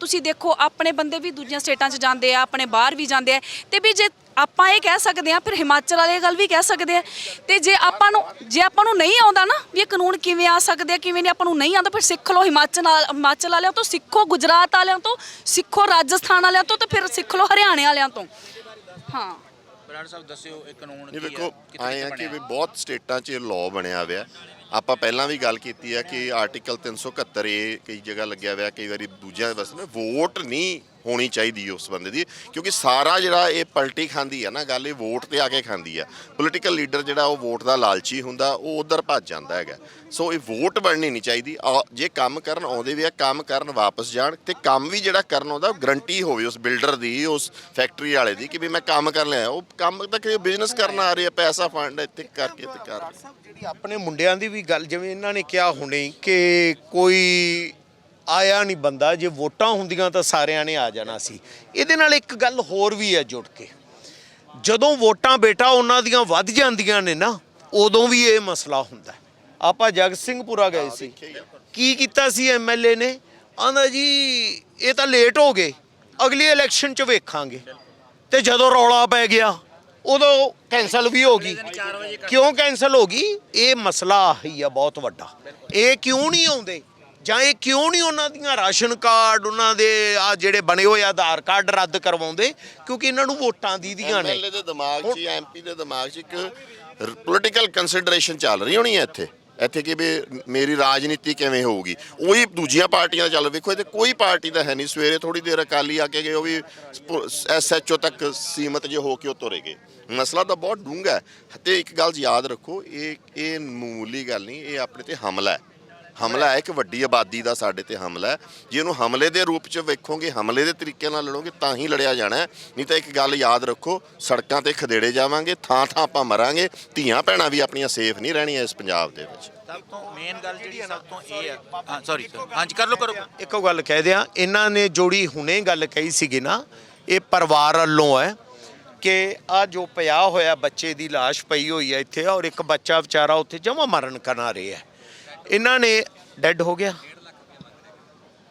ਤੁਸੀਂ ਦੇਖੋ ਆਪਣੇ ਬੰਦੇ ਵੀ ਦੂਜੀਆਂ ਸਟੇਟਾਂ 'ਚ ਜਾਂਦੇ ਆ ਆਪਣੇ ਬਾਹਰ ਵੀ ਜਾਂਦੇ ਆ ਤੇ ਵੀ ਜੇ ਆਪਾਂ ਇਹ ਕਹਿ ਸਕਦੇ ਆ ਫਿਰ ਹਿਮਾਚਲ ਵਾਲੇ ਇਹ ਗੱਲ ਵੀ ਕਹਿ ਸਕਦੇ ਆ ਤੇ ਜੇ ਆਪਾਂ ਨੂੰ ਜੇ ਆਪਾਂ ਨੂੰ ਨਹੀਂ ਆਉਂਦਾ ਨਾ ਵੀ ਇਹ ਕਾਨੂੰਨ ਕਿਵੇਂ ਆ ਸਕਦੇ ਆ ਕਿਵੇਂ ਨਹੀਂ ਆਪਾਂ ਨੂੰ ਨਹੀਂ ਆਉਂਦਾ ਫਿਰ ਸਿੱਖ ਲਓ ਹਿਮਾਚਲ ਹਿਮਾਚਲ ਵਾਲਿਆਂ ਤੋਂ ਸਿੱਖੋ ਗੁਜਰਾਤ ਵਾਲਿਆਂ ਤੋਂ ਸਿੱਖੋ ਰਾਜਸਥਾਨ ਵਾਲਿਆਂ ਤੋਂ ਤੇ ਫਿਰ ਸਿੱਖ ਲਓ ਹਰਿਆਣੇ ਵਾਲਿਆਂ ਤੋਂ। ਹਾਂ। ਬਰਾੜ ਸਾਹਿਬ ਦੱਸਿਓ ਇਹ ਕਾਨੂੰਨ ਕੀ ਹੈ ਆਏ ਆ ਕਿ? ਵੀ ਬਹੁਤ ਸਟੇਟਾਂ 'ਚ ਲਾਅ ਬਣਿਆ ਹੋਇਆ। ਆਪਾਂ ਪਹਿਲਾਂ ਵੀ ਗੱਲ ਕੀਤੀ ਹੈ ਕਿ ਆਰਟੀਕਲ 371 ਏ ਕਈ ਜਗ੍ਹਾ ਲੱਗਿਆ ਹੋਇਆ, ਕਈ ਵਾਰੀ ਦੂਜਿਆਂ ਦੇ ਵਾਸਤੇ ਵੋਟ ਨਹੀਂ ਹੋਣੀ ਚਾਹੀਦੀ ਉਸ ਬੰਦੇ ਦੀ, ਕਿਉਂਕਿ ਸਾਰਾ ਜਿਹੜਾ ਇਹ ਪਲਟੀ ਖਾਂਦੀ ਆ ਨਾ ਗੱਲ, ਇਹ ਵੋਟ ਤੇ ਆ ਕੇ ਖਾਂਦੀ ਆ। ਪੋਲੀਟੀਕਲ ਲੀਡਰ ਜਿਹੜਾ ਉਹ ਵੋਟ ਦਾ ਲਾਲਚੀ ਹੁੰਦਾ, ਉਹ ਉਧਰ ਭੱਜ ਜਾਂਦਾ ਹੈਗਾ। ਸੋ ਇਹ ਵੋਟ ਬਣਨੀ ਨਹੀਂ ਚਾਹੀਦੀ। ਆ- ਜੇ ਕੰਮ ਕਰਨ ਆਉਂਦੇ ਵੀ ਆ, ਕੰਮ ਕਰਨ ਵਾਪਸ ਜਾਣ ਤੇ ਕੰਮ ਵੀ ਜਿਹੜਾ ਕਰਨ ਆਉਂਦਾ ਗਰੰਟੀ ਹੋਵੇ ਉਸ ਬਿਲਡਰ ਦੀ, ਉਸ ਫੈਕਟਰੀ ਵਾਲੇ ਦੀ ਕਿ ਵੀ ਮੈਂ ਕੰਮ ਕਰ ਲਿਆ। ਉਹ ਕੰਮ ਤਾਂ ਕਿ ਬਿਜ਼ਨਸ ਕਰਨ ਆ ਰਿਹਾ, ਪੈਸਾ ਫੰਡ ਇੱਥੇ ਕਰਕੇ ਤੇ ਕਰ ਜਿਹੜੀ ਆਪਣੇ ਮੁੰਡਿਆਂ ਦੀ ਵੀ ਗੱਲ, ਜਿਵੇਂ ਇਹਨਾਂ ਨੇ ਕਿਹਾ ਹੁਣੇ ਕਿ ਕੋਈ ਆਇਆ ਨਹੀਂ ਬੰਦਾ, ਜੇ ਵੋਟਾਂ ਹੁੰਦੀਆਂ ਤਾਂ ਸਾਰਿਆਂ ਨੇ ਆ ਜਾਣਾ ਸੀ। ਇਹਦੇ ਨਾਲ ਇੱਕ ਗੱਲ ਹੋਰ ਵੀ ਹੈ ਜੁੜ ਕੇ। ਜਦੋਂ ਵੋਟਾਂ ਬੇਟਾ ਉਹਨਾਂ ਦੀਆਂ ਵੱਧ ਜਾਂਦੀਆਂ ਨੇ ਨਾ, ਉਦੋਂ ਵੀ ਇਹ ਮਸਲਾ ਹੁੰਦਾ ਆਪਾਂ ਜਗਤ ਸਿੰਘਪੁਰਾ ਗਏ ਸੀ। ਕੀ ਕੀਤਾ ਸੀ ਐਮਐਲਏ ਨੇ? ਆਂਦਾ ਜੀ, ਇਹ ਤਾਂ ਲੇਟ ਹੋ ਗਏ, ਅਗਲੀ ਇਲੈਕਸ਼ਨ 'ਚ ਵੇਖਾਂਗੇ। ਤੇ ਜਦੋਂ ਰੌਲਾ ਪੈ ਗਿਆ, ਉਦੋਂ ਕੈਨਸਲ ਵੀ ਹੋ ਗਈ। ਕਿਉਂ ਕੈਨਸਲ ਹੋ ਗਈ? ਇਹ ਮਸਲਾ ਆਹੀ ਆ, ਬਹੁਤ ਵੱਡਾ। ਇਹ ਕਿਉਂ ਨਹੀਂ ਆਉਂਦੇ? ਜਾਂ ਇਹ ਕਿਉਂ ਨਹੀਂ ਉਹਨਾਂ ਦੀਆਂ ਰਾਸ਼ਨ ਕਾਰਡ ਉਹਨਾਂ ਦੇ ਆ ਜਿਹੜੇ ਬਣੇ ਹੋਏ ਆਧਾਰ ਕਾਰਡ ਰੱਦ ਕਰਵਾਉਂਦੇ? ਕਿਉਂਕਿ ਇਹਨਾਂ ਨੂੰ ਵੋਟਾਂ ਦੀਦੀਆਂ ਨੇ। ਐਮਐਲਏ ਦੇ ਦਿਮਾਗ 'ਚ ਐਮਪੀ ਦੇ ਦਿਮਾਗ 'ਚ ਇੱਕ ਪੋਲੀਟੀਕਲ ਕੰਸੀਡਰੇਸ਼ਨ ਚੱਲ ਰਹੀ ਹੋਣੀ ਹੈ ਇੱਥੇ। ਇੱਥੇ ਕਿ ਵੀ ਮੇਰੀ ਰਾਜਨੀਤੀ ਕਿਵੇਂ ਹੋਊਗੀ? ਉਹੀ ਦੂਜੀਆਂ ਪਾਰਟੀਆਂ ਦਾ ਚੱਲ ਵੇਖੋ ਇੱਥੇ ਕੋਈ ਪਾਰਟੀ ਦਾ ਹੈ ਨਹੀਂ। ਸਵੇਰੇ ਥੋੜੀ ਦੇਰ ਅਕਾਲੀ ਆ ਕੇ ਗਏ ਉਹ ਵੀ ਐਸਐਚਓ ਤੱਕ ਸੀਮਤ ਜੇ ਹੋ ਕੇ ਉਹ ਤੁਰੇ ਗਏ। ਮਸਲਾ ਤਾਂ ਬਹੁਤ ਡੂੰਘਾ ਹੈ। ਤੇ ਇੱਕ ਗੱਲ ਯਾਦ ਰੱਖੋ ਇਹ ਇਹ ਮਾਮੂਲੀ ਗੱਲ ਨਹੀਂ ਇਹ ਆਪਣੇ ਤੇ ਹਮਲਾ ਹੈ। ਹਮਲਾ ਹੈ ਇੱਕ ਵੱਡੀ ਆਬਾਦੀ ਦਾ ਸਾਡੇ ਤੇ ਹਮਲਾ ਹੈ। ਜੇ ਇਹਨੂੰ ਹਮਲੇ ਦੇ ਰੂਪ 'ਚ ਵੇਖੋਗੇ ਹਮਲੇ ਦੇ ਤਰੀਕੇ ਨਾਲ ਲੜੋਗੇ ਤਾਂ ਹੀ ਲੜਿਆ ਜਾਣਾ ਹੈ। ਨਹੀਂ ਤਾਂ ਇੱਕ ਗੱਲ ਯਾਦ ਰੱਖੋ ਸੜਕਾਂ ਤੇ ਖਦੇੜੇ ਜਾਵਾਂਗੇ ਥਾਂ ਥਾਂ ਆਪਾਂ ਮਰਾਂਗੇ ਧੀਆਂ ਭੈਣਾਂ ਵੀ ਆਪਣੀਆਂ ਸੇਫ ਨਹੀਂ ਰਹਿਣੀਆਂ ਇਸ ਪੰਜਾਬ ਦੇ ਵਿੱਚ। ਸਭ ਤੋਂ ਮੇਨ ਗੱਲ ਜਿਹੜੀ ਸਭ ਤੋਂ ਇਹ ਹੈ ਹਾਂ ਸੌਰੀ ਹਾਂਜੀ ਕਰ ਲਓ ਕਰੋ ਇੱਕੋ ਗੱਲ ਕਹਿ ਦਿਆਂ ਇਹਨਾਂ ਨੇ ਜੋੜੀ ਹੁਣੇ ਗੱਲ ਕਹੀ ਸੀਗੀ ਨਾ ਇਹ ਪਰਿਵਾਰ ਵੱਲੋਂ ਹੈ ਕਿ ਆ ਜੋ ਪਿਆ ਹੋਇਆ ਬੱਚੇ ਦੀ ਲਾਸ਼ ਪਈ ਹੋਈ ਹੈ ਇੱਥੇ ਔਰ ਇੱਕ ਬੱਚਾ ਵਿਚਾਰਾ ਉੱਥੇ ਜਮਾ ਮਰਨ ਕਨਾ ਰਿਹਾ ਹੈ। ਇਹਨਾਂ ਨੇ ਡੈੱਡ ਹੋ ਗਿਆ।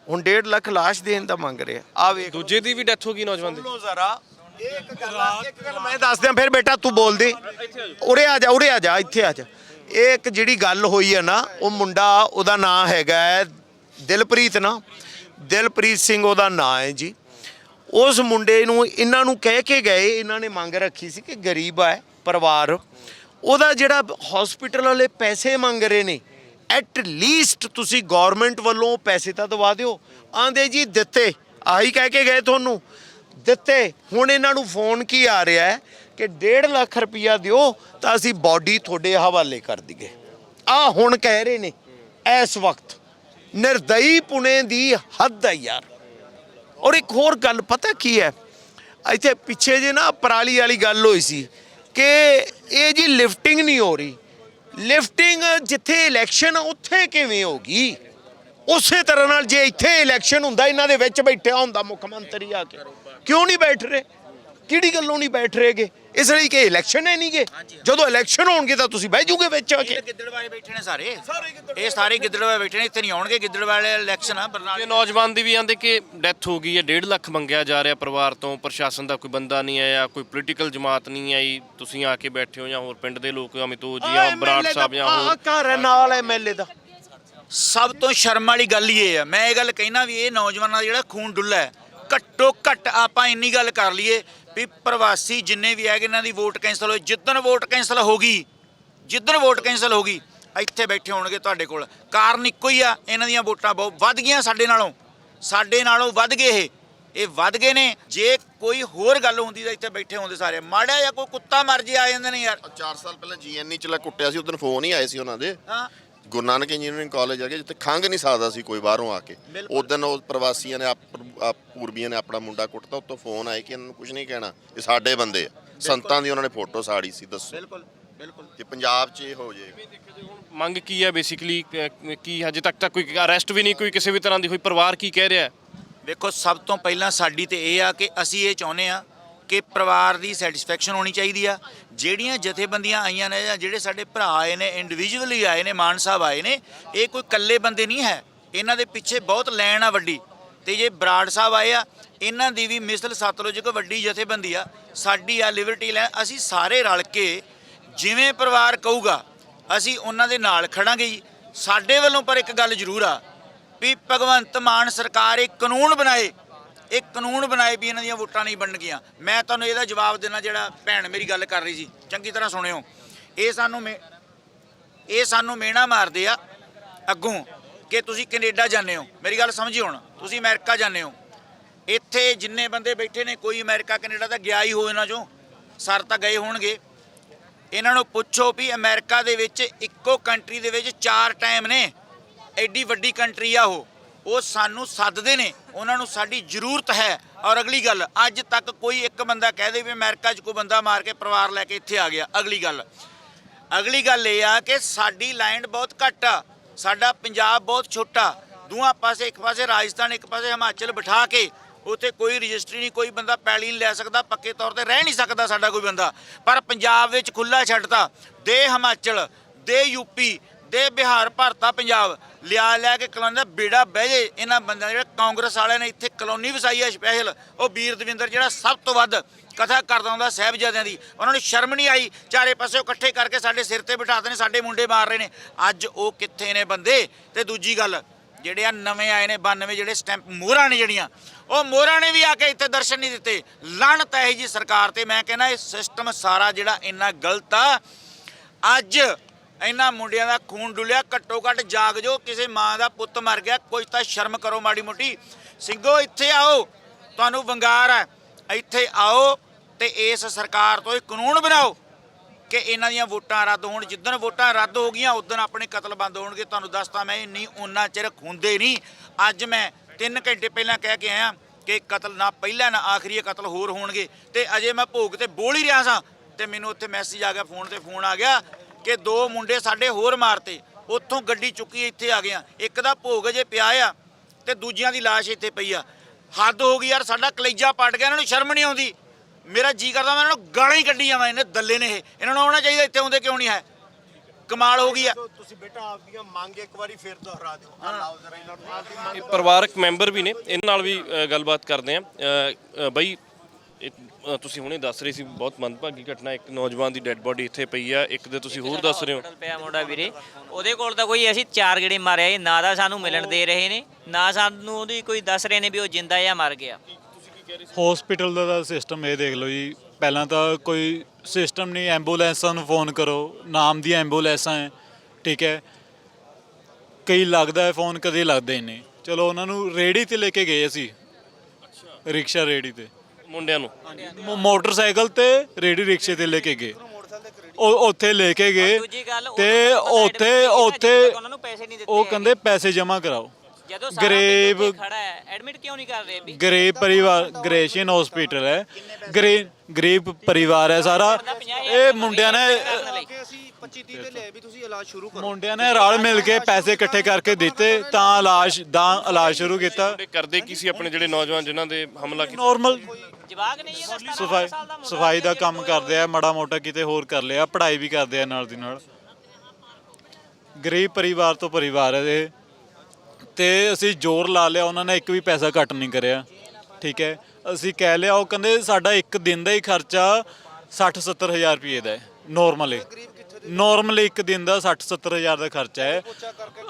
ਹੁਣ 1.5 ਲੱਖ ਲਾਸ਼ ਦੇਣ ਦਾ ਮੰਗ ਰਿਹਾ। ਆ ਵੇਖ। ਦੂਜੇ ਦੀ ਵੀ ਡੈਥ ਹੋ ਗਈ ਨੌਜਵਾਨ ਦੀ। ਸੁਣੋ ਜ਼ਰਾ। ਇੱਕ ਗੱਲ ਆ- ਇੱਕ ਗੱਲ ਮੈਂ ਦੱਸ ਦਿਆਂ ਫਿਰ ਬੇਟਾ ਤੂੰ ਬੋਲ ਦੇ। ਉਰੇ ਆ ਜਾ ਉਰੇ ਆ ਜਾ ਇੱਥੇ ਆ ਜਾ। ਇਹ ਇੱਕ ਜਿਹੜੀ ਗੱਲ ਹੋਈ ਹੈ ਨਾ ਉਹ ਮੁੰਡਾ ਉਹਦਾ ਨਾਂ ਹੈਗਾ ਹੈ ਦਿਲਪ੍ਰੀਤ ਨਾ। ਦਿਲਪ੍ਰੀਤ ਸਿੰਘ ਉਹਦਾ ਨਾਂ ਹੈ ਜੀ। ਉਸ ਮੁੰਡੇ ਨੂੰ ਇਹਨਾਂ ਨੂੰ ਕਹਿ ਕੇ ਗਏ ਇਹਨਾਂ ਨੇ ਮੰਗ ਰੱਖੀ ਸੀ ਕਿ ਗਰੀਬ ਹੈ ਪਰਿਵਾਰ। ਉਹਦਾ ਜਿਹੜਾ ਹਸਪੀਟਲ ਵਾਲੇ ਪੈਸੇ ਮੰਗ ਰਹੇ ਨੇ ਐਟ ਲੀਸਟ ਤੁਸੀਂ ਗਵਰਨਮੈਂਟ ਵੱਲੋਂ ਪੈਸੇ ਤਾਂ ਦਵਾ ਦਿਓ। ਆਂਦੇ ਜੀ, ਦਿੱਤੇ। ਆਹੀ ਕਹਿ ਕੇ ਗਏ ਤੁਹਾਨੂੰ। ਦਿੱਤੇ। ਹੁਣ ਇਹਨਾਂ ਨੂੰ ਫੋਨ ਕੀ ਆ ਰਿਹਾ ਹੈ ਕਿ 1.5 ਲੱਖ ਰੁਪਇਆ ਦਿਓ ਤਾਂ ਅਸੀਂ ਬਾਡੀ ਤੁਹਾਡੇ ਹਵਾਲੇ ਕਰ ਦਈਏ। ਆ ਹੁਣ ਕਹਿ ਰਹੇ ਨੇ, ਇਸ ਵਕਤ। ਨਿਰਦਈ ਪੁਣੇ ਦੀ ਹੱਦ ਹੈ ਯਾਰ। ਔਰ ਇੱਕ ਹੋਰ ਗੱਲ, ਪਤਾ ਕੀ ਹੈ? ਇੱਥੇ ਪਿੱਛੇ ਜੇ ਨਾ ਪਰਾਲੀ ਵਾਲੀ ਗੱਲ ਹੋਈ ਸੀ ਕਿ ਇਹ ਜੀ ਲਿਫਟਿੰਗ ਨਹੀਂ ਹੋ ਰਹੀ। ਲਿਫਟਿੰਗ ਜਿੱਥੇ ਇਲੈਕਸ਼ਨ ਉੱਥੇ ਕਿਵੇਂ ਹੋ ਗਈ ਉਸੇ ਤਰ੍ਹਾਂ ਨਾਲ ਜੇ ਇੱਥੇ ਇਲੈਕਸ਼ਨ ਹੁੰਦਾ, ਇਹਨਾਂ ਦੇ ਵਿੱਚ ਬੈਠਿਆ ਹੁੰਦਾ ਮੁੱਖ ਮੰਤਰੀ ਆ ਕੇ। ਕਿਉਂ ਨਹੀਂ ਬੈਠ ਰਹੇ? ਕਿਹੜੀ ਗੱਲੋਂ ਨਹੀਂ ਬੈਠ ਰਹੇਗੇ? ਇਸ ਲਈ ਕਿ ਇਲੈਕਸ਼ਨ ਹੈ ਨਹੀਂਗੇ ਜਦੋਂ ਇਲੈਕਸ਼ਨ ਹੋਣਗੇ ਤਾਂ ਤੁਸੀਂ ਬਹਿ ਜੂਗੇ ਵਿੱਚ ਆ ਕੇ। ਗਿੱਦੜਵਾਏ ਬੈਠੇ ਨੇ ਸਾਰੇ। ਇਹ ਸਾਰੇ ਗਿੱਦੜਵਾਏ ਬੈਠੇ ਨੇ ਇੱਥੇ ਨਹੀਂ ਆਉਣਗੇ ਗਿੱਦੜਵਾਲੇ ਇਲੈਕਸ਼ਨ ਆ ਬਰਨਾਲੇ। ਇਹ ਨੌਜਵਾਨ ਦੀ ਵੀ ਆਂਦੇ ਕਿ ਡੈਥ ਹੋ ਗਈ ਹੈ 1.5 ਲੱਖ ਮੰਗਿਆ ਜਾ ਰਿਹਾ ਪਰਿਵਾਰ ਤੋਂ। ਪ੍ਰਸ਼ਾਸਨ ਦਾ ਕੋਈ ਬੰਦਾ ਨਹੀਂ ਆਇਆ ਕੋਈ ਪੋਲੀਟੀਕਲ ਜਮਾਤ ਨਹੀਂ ਆਈ। ਤੁਸੀਂ ਆ ਕੇ ਬੈਠੇ ਹੋ ਜਾਂ ਹੋਰ ਪਿੰਡ ਦੇ ਲੋਕ ਅਮਿਤੋ ਜੀ ਜਾਂ ਬਰਾੜ ਸਾਹਿਬ ਜਾਂ ਆ ਹੋਰ ਘਰ ਹੈ ਨਾਲ ਐਮਐਲਏ ਦਾ। ਸਭ ਤੋਂ ਸ਼ਰਮ ਵਾਲੀ ਗੱਲ ਹੀ ਇਹ ਹੈ ਮੈਂ ਇਹ ਗੱਲ ਕਹਿਣਾ ਵੀ ਇਹ ਨੌਜਵਾਨਾਂ ਦਾ ਜਿਹੜਾ ਖੂਨ ਡੁੱਲਾ ਹੈ ਘੱਟੋ ਘੱਟ ਆਪਾਂ ਇੰਨੀ ਗੱਲ ਕਰ ਲਈਏ ਵੀ ਪ੍ਰਵਾਸੀ ਜਿੰਨੇ ਵੀ ਹੈਗੇ ਇਹਨਾਂ ਦੀ ਵੋਟ ਕੈਂਸਲ ਹੋਈ ਜਿੱਦਣ ਵੋਟ ਕੈਂਸਲ ਹੋ ਗਈ ਜਿੱਦਣ ਵੋਟ ਕੈਂਸਲ ਹੋ ਗਈ ਇੱਥੇ ਬੈਠੇ ਹੋਣਗੇ ਤੁਹਾਡੇ ਕੋਲ। ਕਾਰਨ ਇੱਕੋ ਹੀ ਆ ਇਹਨਾਂ ਦੀਆਂ ਵੋਟਾਂ ਬਹੁਤ ਵੱਧ ਗਈਆਂ ਸਾਡੇ ਨਾਲੋਂ। ਸਾਡੇ ਨਾਲੋਂ ਵੱਧ ਗਏ ਇਹ। ਇਹ ਵੱਧ ਗਏ ਨੇ। ਜੇ ਕੋਈ ਹੋਰ ਗੱਲ ਹੁੰਦੀ ਤਾਂ ਇੱਥੇ ਬੈਠੇ ਹੁੰਦੇ ਸਾਰੇ। ਮਾੜਾ ਜਾਂ ਕੋਈ ਕੁੱਤਾ ਮਰ ਜੇ ਆ ਜਾਂਦੇ ਨੇ ਯਾਰ। 4 ਸਾਲ ਪਹਿਲਾਂ ਜੀਐਨਈ ਚ ਲਾ ਕੁੱਟਿਆ ਸੀ ਉਦੋਂ ਫੋਨ ਹੀ ਆਏ ਸੀ ਉਹਨਾਂ ਦੇ। ਹਾਂ। ਗੁਰੂ ਨਾਨਕ ਇੰਜੀਨੀਅਰਿੰਗ ਕਾਲਜ ਆ ਗਿਆ ਜਿੱਥੇ ਖੰਘ ਨਹੀਂ ਸਕਦਾ ਸੀ ਕੋਈ ਬਾਹਰੋਂ ਆ ਕੇ। ਉਦੋਂ ਉਹ ਪ੍ਰਵਾਸੀਆਂ ਨੇ ਆਪ- ਪੂਰਬੀਆਂ ਨੇ ਆਪਣਾ ਮੁੰਡਾ ਕੁੱਟਤਾ ਉੱਤੋਂ ਫੋਨ ਆਏ ਕਿ ਇਹਨਾਂ ਨੂੰ ਕੁਝ ਨਹੀਂ ਕਹਿਣਾ ਇਹ ਸਾਡੇ ਬੰਦੇ ਆ। ਸੰਤਾਂ ਦੀ ਉਹਨਾਂ ਨੇ ਫੋਟੋ ਸਾੜੀ ਸੀ ਦੱਸੋ। ਬਿਲਕੁਲ ਬਿਲਕੁਲ। ਜੇ ਪੰਜਾਬ 'ਚ ਇਹ ਹੋ ਜੇ ਮੰਗ ਕੀ ਹੈ ਬੇਸਿਕਲੀ ਕੀ ਹਜੇ ਤੱਕ ਤਾਂ ਕੋਈ ਅਰੈਸਟ ਵੀ ਨਹੀਂ ਕੋਈ ਕਿਸੇ ਵੀ ਤਰ੍ਹਾਂ ਦੀ ਹੋਈ ਪਰਿਵਾਰ ਕੀ ਕਹਿ ਰਿਹਾ ਹੈ? ਵੇਖੋ ਸਭ ਤੋਂ ਪਹਿਲਾਂ ਸਾਡੀ ਤੇ ਇਹ ਆ ਕਿ ਅਸੀਂ ਇਹ ਚਾਹੁੰਦੇ ਆ ਕਿ ਪਰਿਵਾਰ ਦੀ ਸੈਟੀਸਫੈਕਸ਼ਨ ਹੋਣੀ ਚਾਹੀਦੀ ਆ। ਜਿਹੜੀਆਂ ਜਥੇਬੰਦੀਆਂ ਆਈਆਂ ਨੇ ਜਾਂ ਜਿਹੜੇ ਸਾਡੇ ਭਰਾ ਆਏ ਨੇ ਇੰਡੀਵਿਜੂਅਲੀ ਆਏ ਨੇ, ਮਾਨ ਸਾਹਿਬ ਆਏ ਨੇ, ਇਹ ਕੋਈ ਇਕੱਲੇ ਬੰਦੇ ਨਹੀਂ ਹੈ। ਇਹਨਾਂ ਦੇ ਪਿੱਛੇ ਬਹੁਤ ਲੈਣ ਆ ਵੱਡੀ। ਤੇ ਜੇ ਬਰਾੜ ਸਾਹਿਬ ਆਏ ਆ, ਇਹਨਾਂ ਦੀ ਵੀ ਮਿਸਲ ਸਤਲੁਜ ਇੱਕ ਵੱਡੀ ਜਥੇਬੰਦੀ ਆ। ਸਾਡੀ ਆ ਲਿਬਰਟੀ ਲੈ, ਅਸੀਂ ਸਾਰੇ ਰਲ ਕੇ ਜਿਵੇਂ ਪਰਿਵਾਰ ਕਹੂਗਾ, ਅਸੀਂ ਉਹਨਾਂ ਦੇ ਨਾਲ ਖੜਾਂਗੇ ਜੀ। ਸਾਡੇ ਵੱਲੋਂ ਪਰ ਇੱਕ ਗੱਲ ਜ਼ਰੂਰ ਆ ਵੀ ਭਗਵੰਤ ਮਾਨ ਸਰਕਾਰ ਇੱਕ ਕਾਨੂੰਨ ਬਣਾਏ ਇਹ ਕਾਨੂੰਨ ਬਣਾਏ ਵੀ ਇਹਨਾਂ ਦੀਆਂ ਵੋਟਾਂ ਨਹੀਂ ਬਣਨਗੀਆਂ। ਮੈਂ ਤੁਹਾਨੂੰ ਇਹਦਾ ਜਵਾਬ ਦੇਣਾ ਜਿਹੜਾ ਭੈਣ ਮੇਰੀ ਗੱਲ ਕਰ ਰਹੀ ਸੀ। ਚੰਗੀ ਤਰ੍ਹਾਂ ਸੁਣਿਓ। ਇਹ ਸਾਨੂੰ ਮੇ- ਇਹ ਸਾਨੂੰ ਮੇਣਾ ਮਾਰਦੇ ਆ ਅੱਗੋਂ ਕਿ ਤੁਸੀਂ ਕੈਨੇਡਾ ਜਾਂਦੇ ਹੋ। ਮੇਰੀ ਗੱਲ ਸਮਝੀ ਹੁਣ। ਤੁਸੀਂ ਅਮਰੀਕਾ ਜਾਂਦੇ ਹੋ। ਇੱਥੇ ਜਿੰਨੇ ਬੰਦੇ ਬੈਠੇ ਨੇ, ਕੋਈ ਅਮਰੀਕਾ, ਕੈਨੇਡਾ ਤਾਂ ਗਿਆ ਹੀ ਹੋ ਇਹਨਾਂ ਚੋਂ। ਸਰ ਤਾਂ ਗਏ ਹੋਣਗੇ। ਇਹਨਾਂ ਨੂੰ ਪੁੱਛੋ ਵੀ ਅਮਰੀਕਾ ਦੇ ਵਿੱਚ ਇੱਕੋ ਕੰਟਰੀ ਦੇ ਵਿੱਚ ਚਾਰ ਟਾਈਮ ਨੇ। ਐਡੀ ਵੱਡੀ ਕੰਟਰੀ ਆ ਉਹ। ਉਹ ਸਾਨੂੰ ਸੱਦਦੇ ਨੇ। ਉਹਨਾਂ ਨੂੰ ਸਾਡੀ ਜ਼ਰੂਰਤ ਹੈ। ਔਰ ਅਗਲੀ ਗੱਲ, ਅੱਜ ਤੱਕ ਕੋਈ ਇੱਕ ਬੰਦਾ ਕਹਿ ਦੇ ਵੀ ਅਮਰੀਕਾ 'ਚ ਕੋਈ ਬੰਦਾ ਮਾਰ ਕੇ ਪਰਿਵਾਰ ਲੈ ਕੇ ਇੱਥੇ ਆ ਗਿਆ। ਅਗਲੀ ਗੱਲ। ਅਗਲੀ ਗੱਲ ਇਹ ਆ ਕਿ ਸਾਡੀ ਲੈਂਡ ਬਹੁਤ ਘੱਟ ਆ। ਸਾਡਾ ਪੰਜਾਬ ਬਹੁਤ ਛੋਟਾ। ਦੋਹਾਂ ਪਾਸੇ, ਇੱਕ ਪਾਸੇ ਰਾਜਸਥਾਨ, ਇੱਕ ਪਾਸੇ ਹਿਮਾਚਲ ਬਿਠਾ ਕੇ ਉੱਥੇ ਕੋਈ ਰਜਿਸਟਰੀ ਨਹੀਂ, ਕੋਈ ਬੰਦਾ ਪੈਲੀ ਨਹੀਂ ਲੈ ਸਕਦਾ, ਪੱਕੇ ਤੌਰ ਤੇ ਰਹਿ ਨਹੀਂ ਸਕਦਾ ਸਾਡਾ ਕੋਈ ਬੰਦਾ। ਪਰ ਪੰਜਾਬ ਵਿੱਚ ਖੁੱਲਾ ਛੱਡਤਾ। ਦੇ ਹਿਮਾਚਲ, ਦੇ ਯੂਪੀ ਦੇ ਬਿਹਾਰ, ਭਰਤਾ ਪੰਜਾਬ। ਲਿਆ ਲਿਆ ਕੇ ਕਲੋਨੀ ਦਾ ਬੇੜਾ ਬਹਿ ਜੇ। ਇਹਨਾਂ ਬੰਦਿਆਂ ਜਿਹੜੇ ਕਾਂਗਰਸ ਵਾਲਿਆਂ ਨੇ ਇੱਥੇ ਕਲੋਨੀ ਵਸਾਈ ਹੈ ਸਪੈਸ਼ਲ ਉਹ ਵੀਰ ਦਵਿੰਦਰ ਜਿਹੜਾ ਸਭ ਤੋਂ ਵੱਧ ਕਥਾ ਕਰਦਾ ਹੁੰਦਾ ਸਾਹਿਬਜ਼ਾਦਿਆਂ ਦੀ। ਉਹਨਾਂ ਨੂੰ ਸ਼ਰਮ ਨਹੀਂ ਆਈ। ਚਾਰੇ ਪਾਸੇ ਇਕੱਠੇ ਕਰਕੇ ਸਾਡੇ ਸਿਰ ਤੇ ਬਿਠਾਦੇ ਨੇ, ਸਾਡੇ ਮੁੰਡੇ ਮਾਰ ਰਹੇ ਨੇ। ਅੱਜ ਉਹ ਕਿੱਥੇ ਨੇ ਬੰਦੇ? ਤੇ ਦੂਜੀ ਗੱਲ, ਜਿਹੜੇ ਆ ਨਵੇਂ ਆਏ ਨੇ 92 ਜਿਹੜੇ ਸਟੈਂਪ, ਮੋਹਰਾਂ ਨੇ ਜਿਹੜੀਆਂ, ਉਹ ਮੋਹਰਾਂ ਨੇ ਵੀ ਆ ਕੇ ਇੱਥੇ ਦਰਸ਼ਨ ਨਹੀਂ ਦਿੱਤੇ। ਲਾਹਣਤ ਹੈ ਜੀ ਸਰਕਾਰ ਤੇ। ਮੈਂ ਕਹਿੰਦਾ ਇਹ ਸਿਸਟਮ ਸਾਰਾ ਜਿਹੜਾ ਇੰਨਾ ਗਲਤ ਆ। ਅੱਜ ਇਹਨਾਂ ਮੁੰਡਿਆਂ ਦਾ ਖੂਨ ਡੁੱਲਿਆ, ਘੱਟੋ ਘੱਟ ਜਾਗ ਜੋ ਕਿਸੇ ਮਾਂ ਦਾ ਪੁੱਤ ਮਰ ਗਿਆ ਕੁਝ ਤਾਂ ਸ਼ਰਮ ਕਰੋ ਮਾੜੀ ਮੋਟੀ। ਸਿੰਘੋ, ਇੱਥੇ ਆਓ, ਤੁਹਾਨੂੰ ਵੰਗਾਰ ਹੈ। ਇੱਥੇ ਆਓ ਤੇ ਇਸ ਸਰਕਾਰ ਤੋਂ ਇਹ ਕਾਨੂੰਨ ਬਣਾਓ ਕਿ ਇਹਨਾਂ ਦੀਆਂ ਵੋਟਾਂ ਰੱਦ ਹੋਣ। ਜਿੱਦਣ ਵੋਟਾਂ ਰੱਦ ਹੋ ਗਈਆਂ ਉਦੋਂ ਆਪਣੇ ਕਤਲ ਬੰਦ ਹੋਣਗੇ। ਤੁਹਾਨੂੰ ਦੱਸਤਾ ਮੈਂ ਇਹ ਨਹੀਂ ਉਹਨਾਂ ਚਿਰ ਹੁੰਦੇ ਨਹੀਂ। ਅੱਜ ਮੈਂ 3 ਘੰਟੇ ਪਹਿਲਾਂ ਕਹਿ ਕੇ ਆਇਆ ਕਿ ਕਤਲ ਨਾ ਪਹਿਲਾ, ਨਾ ਆਖਰੀ ਇਹ ਕਤਲ ਹੋਰ ਹੋਣਗੇ। ਤੇ ਅਜੇ ਮੈਂ ਭੋਗ ਤੇ ਬੋਲ ਹੀ ਰਿਹਾ ਸਾਂ। ਤੇ ਮੈਨੂੰ ਉੱਥੇ ਮੈਸੇਜ ਆ ਗਿਆ, ਫੋਨ ਤੇ ਫੋਨ ਆ ਗਿਆ। ਕਿ ਦੋ ਮੁੰਡੇ ਸਾਡੇ ਹੋਰ ਮਾਰਤੇ ਉੱਥੋਂ ਗੱਡੀ ਚੁੱਕੀ ਇੱਥੇ ਆ ਗਿਆ ਇੱਕ ਦਾ ਭੋਗ ਅਜੇ ਪਿਆ ਆ ਤੇ ਦੂਜਿਆਂ ਦੀ ਲਾਸ਼ ਇੱਥੇ ਪਈ ਆ। ਹੱਦ ਹੋ ਗਈ ਯਾਰ ਸਾਡਾ ਕਲੇਜਾ ਪਟ ਗਿਆ ਇਹਨਾਂ ਨੂੰ ਸ਼ਰਮ ਨਹੀਂ ਆਉਂਦੀ। ਮੇਰਾ ਜੀ ਕਰਦਾ ਮੈਂ ਇਹਨਾਂ ਨੂੰ ਗਾਲਾਂ ਹੀ ਕੱਢੀ ਜਾਵਾਂ ਇਹਨੇ ਦੱਲੇ ਨੇ ਇਹ। ਇਹਨਾਂ ਨੂੰ ਆਉਣਾ ਚਾਹੀਦਾ ਇੱਥੇ ਆਉਂਦੇ ਕਿਉਂ ਨਹੀਂ ਹੈ? ਕਮਾਲ ਹੋ ਗਈ ਆ। ਤੁਸੀਂ ਬੇਟਾ ਆਪਦੀਆਂ ਮੰਗ ਇੱਕ ਵਾਰੀ ਫੇਰ ਦੁਹਰਾ ਦਿਓ। ਆਓ ਜ਼ਰਾ ਇਹਨਾਂ ਨੂੰ ਆਪਦੀ ਮੰਗ ਪਰਿਵਾਰਕ ਮੈਂਬਰ ਵੀ ਨੇ ਇਹਨਾਂ ਨਾਲ ਵੀ ਗੱਲਬਾਤ ਕਰਦੇ ਆ। ਬਈ ਤੁਸੀਂ ਹੁਣੇ ਦੱਸ ਰਹੇ ਸੀ ਬਹੁਤ ਮੰਦਭਾਗੀ ਘਟਨਾ ਇੱਕ ਨੌਜਵਾਨ ਦੀ ਡੈੱਡ ਬੋਡੀ ਇੱਥੇ ਪਈ ਆ। ਇੱਕ ਦੇ ਤੁਸੀਂ ਹੋਰ ਦੱਸ ਰਹੇ ਹੋ। ਪਿਆ ਮੁੰਡਾ ਵੀਰੇ। ਉਹਦੇ ਕੋਲ ਤਾਂ ਕੋਈ ਅਸੀਂ ਚਾਰ ਗੇੜੇ ਮਾਰਿਆ ਜੀ ਨਾ ਤਾਂ ਸਾਨੂੰ ਮਿਲਣ ਦੇ ਰਹੇ ਨੇ ਨਾ ਸਾਨੂੰ ਉਹਦੀ ਕੋਈ ਦੱਸ ਰਹੇ ਨੇ ਵੀ ਉਹ ਜਿੰਦਾ ਜਾਂ ਮਰ ਗਿਆ। ਹਸਪੀਟਲ ਦਾ ਤਾਂ ਸਿਸਟਮ ਇਹ ਦੇਖ ਲਓ ਜੀ ਪਹਿਲਾਂ ਤਾਂ ਕੋਈ ਸਿਸਟਮ ਨਹੀਂ ਐਂਬੂਲੈਂਸਾਂ ਨੂੰ ਫੋਨ ਕਰੋ ਨਾਮ ਦੀ ਐਂਬੂਲੈਂਸਾਂ ਹੈ ਠੀਕ ਹੈ। ਕਈ ਲੱਗਦਾ ਹੈ ਫੋਨ ਕਦੇ ਲੱਗਦਾ ਹੀ ਨਹੀਂ। ਚਲੋ ਉਹਨਾਂ ਨੂੰ ਰੇੜੀ ਤੇ ਲੈ ਕੇ ਗਏ ਅਸੀਂ। ਰਿਕਸ਼ਾ ਰੇੜੀ ਤੇ। ਮੁੰਡਿਆਂ ਨੂੰ। ਮੋ- ਮੋਟਰਸਾਈਕਲ ਤੇ ਰੇੜੀ ਰਿਕਸ਼ੇ ਤੇ ਲੈ ਕੇ ਗਏ। ਉਹ ਉੱਥੇ ਲੈ ਕੇ ਗਏ ਦੂਜੀ ਗੱਲ ਉਹ ਤੇ ਉੱਥੇ admit ਉੱਥੇ ਜਦੋਂ ਤੱਕ ਉਹਨਾਂ ਨੂੰ ਪੈਸੇ ਨਹੀਂ ਦਿੱਤੇ ਉਹ। ਕਹਿੰਦੇ ਪੈਸੇ ਜਮ੍ਹਾਂ ਕਰਾਓ। ਜਦੋਂ ਸਾਰਾ ਗਰੀਬ ਖੜਾ ਹੈ ਐਡਮਿਟ ਕਿਉਂ ਨਹੀਂ ਕਰ ਰਹੇ ਵੀ? ਗਰੀਬ ਪਰਿਵਾਰ ਗ੍ਰੇਸ਼ੀਅਨ ਹਸਪੀਟਲ ਹੈ। ਗਰੀਬ ਗਰੀਬ ਪਰਿਵਾਰ ਹੈ ਸਾਰਾ। ਇਹ ਮੁੰਡਿਆਂ ਨੇ 25 30 ਤੇ ਲੈ ਵੀ ਤੁਸੀਂ ਇਲਾਜ ਸ਼ੁਰੂ ਕਰੋ। ਮੁੰਡਿਆਂ ਨੇ ਰਲ ਮਿਲ ਕੇ ਪੈਸੇ ਇਕੱਠੇ ਕਰਕੇ ਦਿੱਤੇ ਤਾਂ ਇਲਾਜ ਦਾ ਇਲਾਜ ਸ਼ੁਰੂ ਕੀਤਾ। ਕਰਦੇ ਕੀ ਸੀ ਆਪਣੇ ਜਿਹੜੇ ਨੌਜਵਾਨ ਜਿਨ੍ਹਾਂ ਦੇ ਹਮਲਾ ਕੀਤਾ? ਨਾਰਮਲ ਜਵਾਕ ਨਹੀਂ 17 ਸਫ਼ਾਈ ਸਾਲ ਦਾ ਮੁੰਡਾ ਸਫ਼ਾਈ ਦਾ ਕੰਮ ਕਰਦੇ ਆ ਮਾੜਾ ਮੋਟਾ ਕਿਤੇ ਹੋਰ ਕਰ ਲਿਆ ਪੜ੍ਹਾਈ ਵੀ ਕਰਦੇ ਆ ਨਾਲ ਦੀ ਨਾਲ। ਗਰੀਬ ਪਰਿਵਾਰ ਤੋਂ ਪਰਿਵਾਰ ਹੈ ਇਹ। ਤੇ ਅਸੀਂ ਜ਼ੋਰ ਲਾ ਲਿਆ ਉਹਨਾਂ ਨੇ ਇੱਕ ਵੀ ਪੈਸਾ ਕੱਟ ਨਹੀਂ ਕਰਿਆ। ਠੀਕ ਹੈ। ਅਸੀਂ ਕਹਿ ਲਿਆ ਉਹ ਕਹਿੰਦੇ ਸਾਡਾ ਇੱਕ ਦਿਨ ਦਾ ਹੀ ਖਰਚਾ 60 70 ਹਜ਼ਾਰ ਰੁਪਏ ਦਾ ਹੈ ਨਾਰਮਲੀ ਨਾਰਮਲੀ ਇੱਕ ਦਿਨ ਦਾ 60 70 ਹਜ਼ਾਰ ਦਾ ਖਰਚਾ ਹੈ।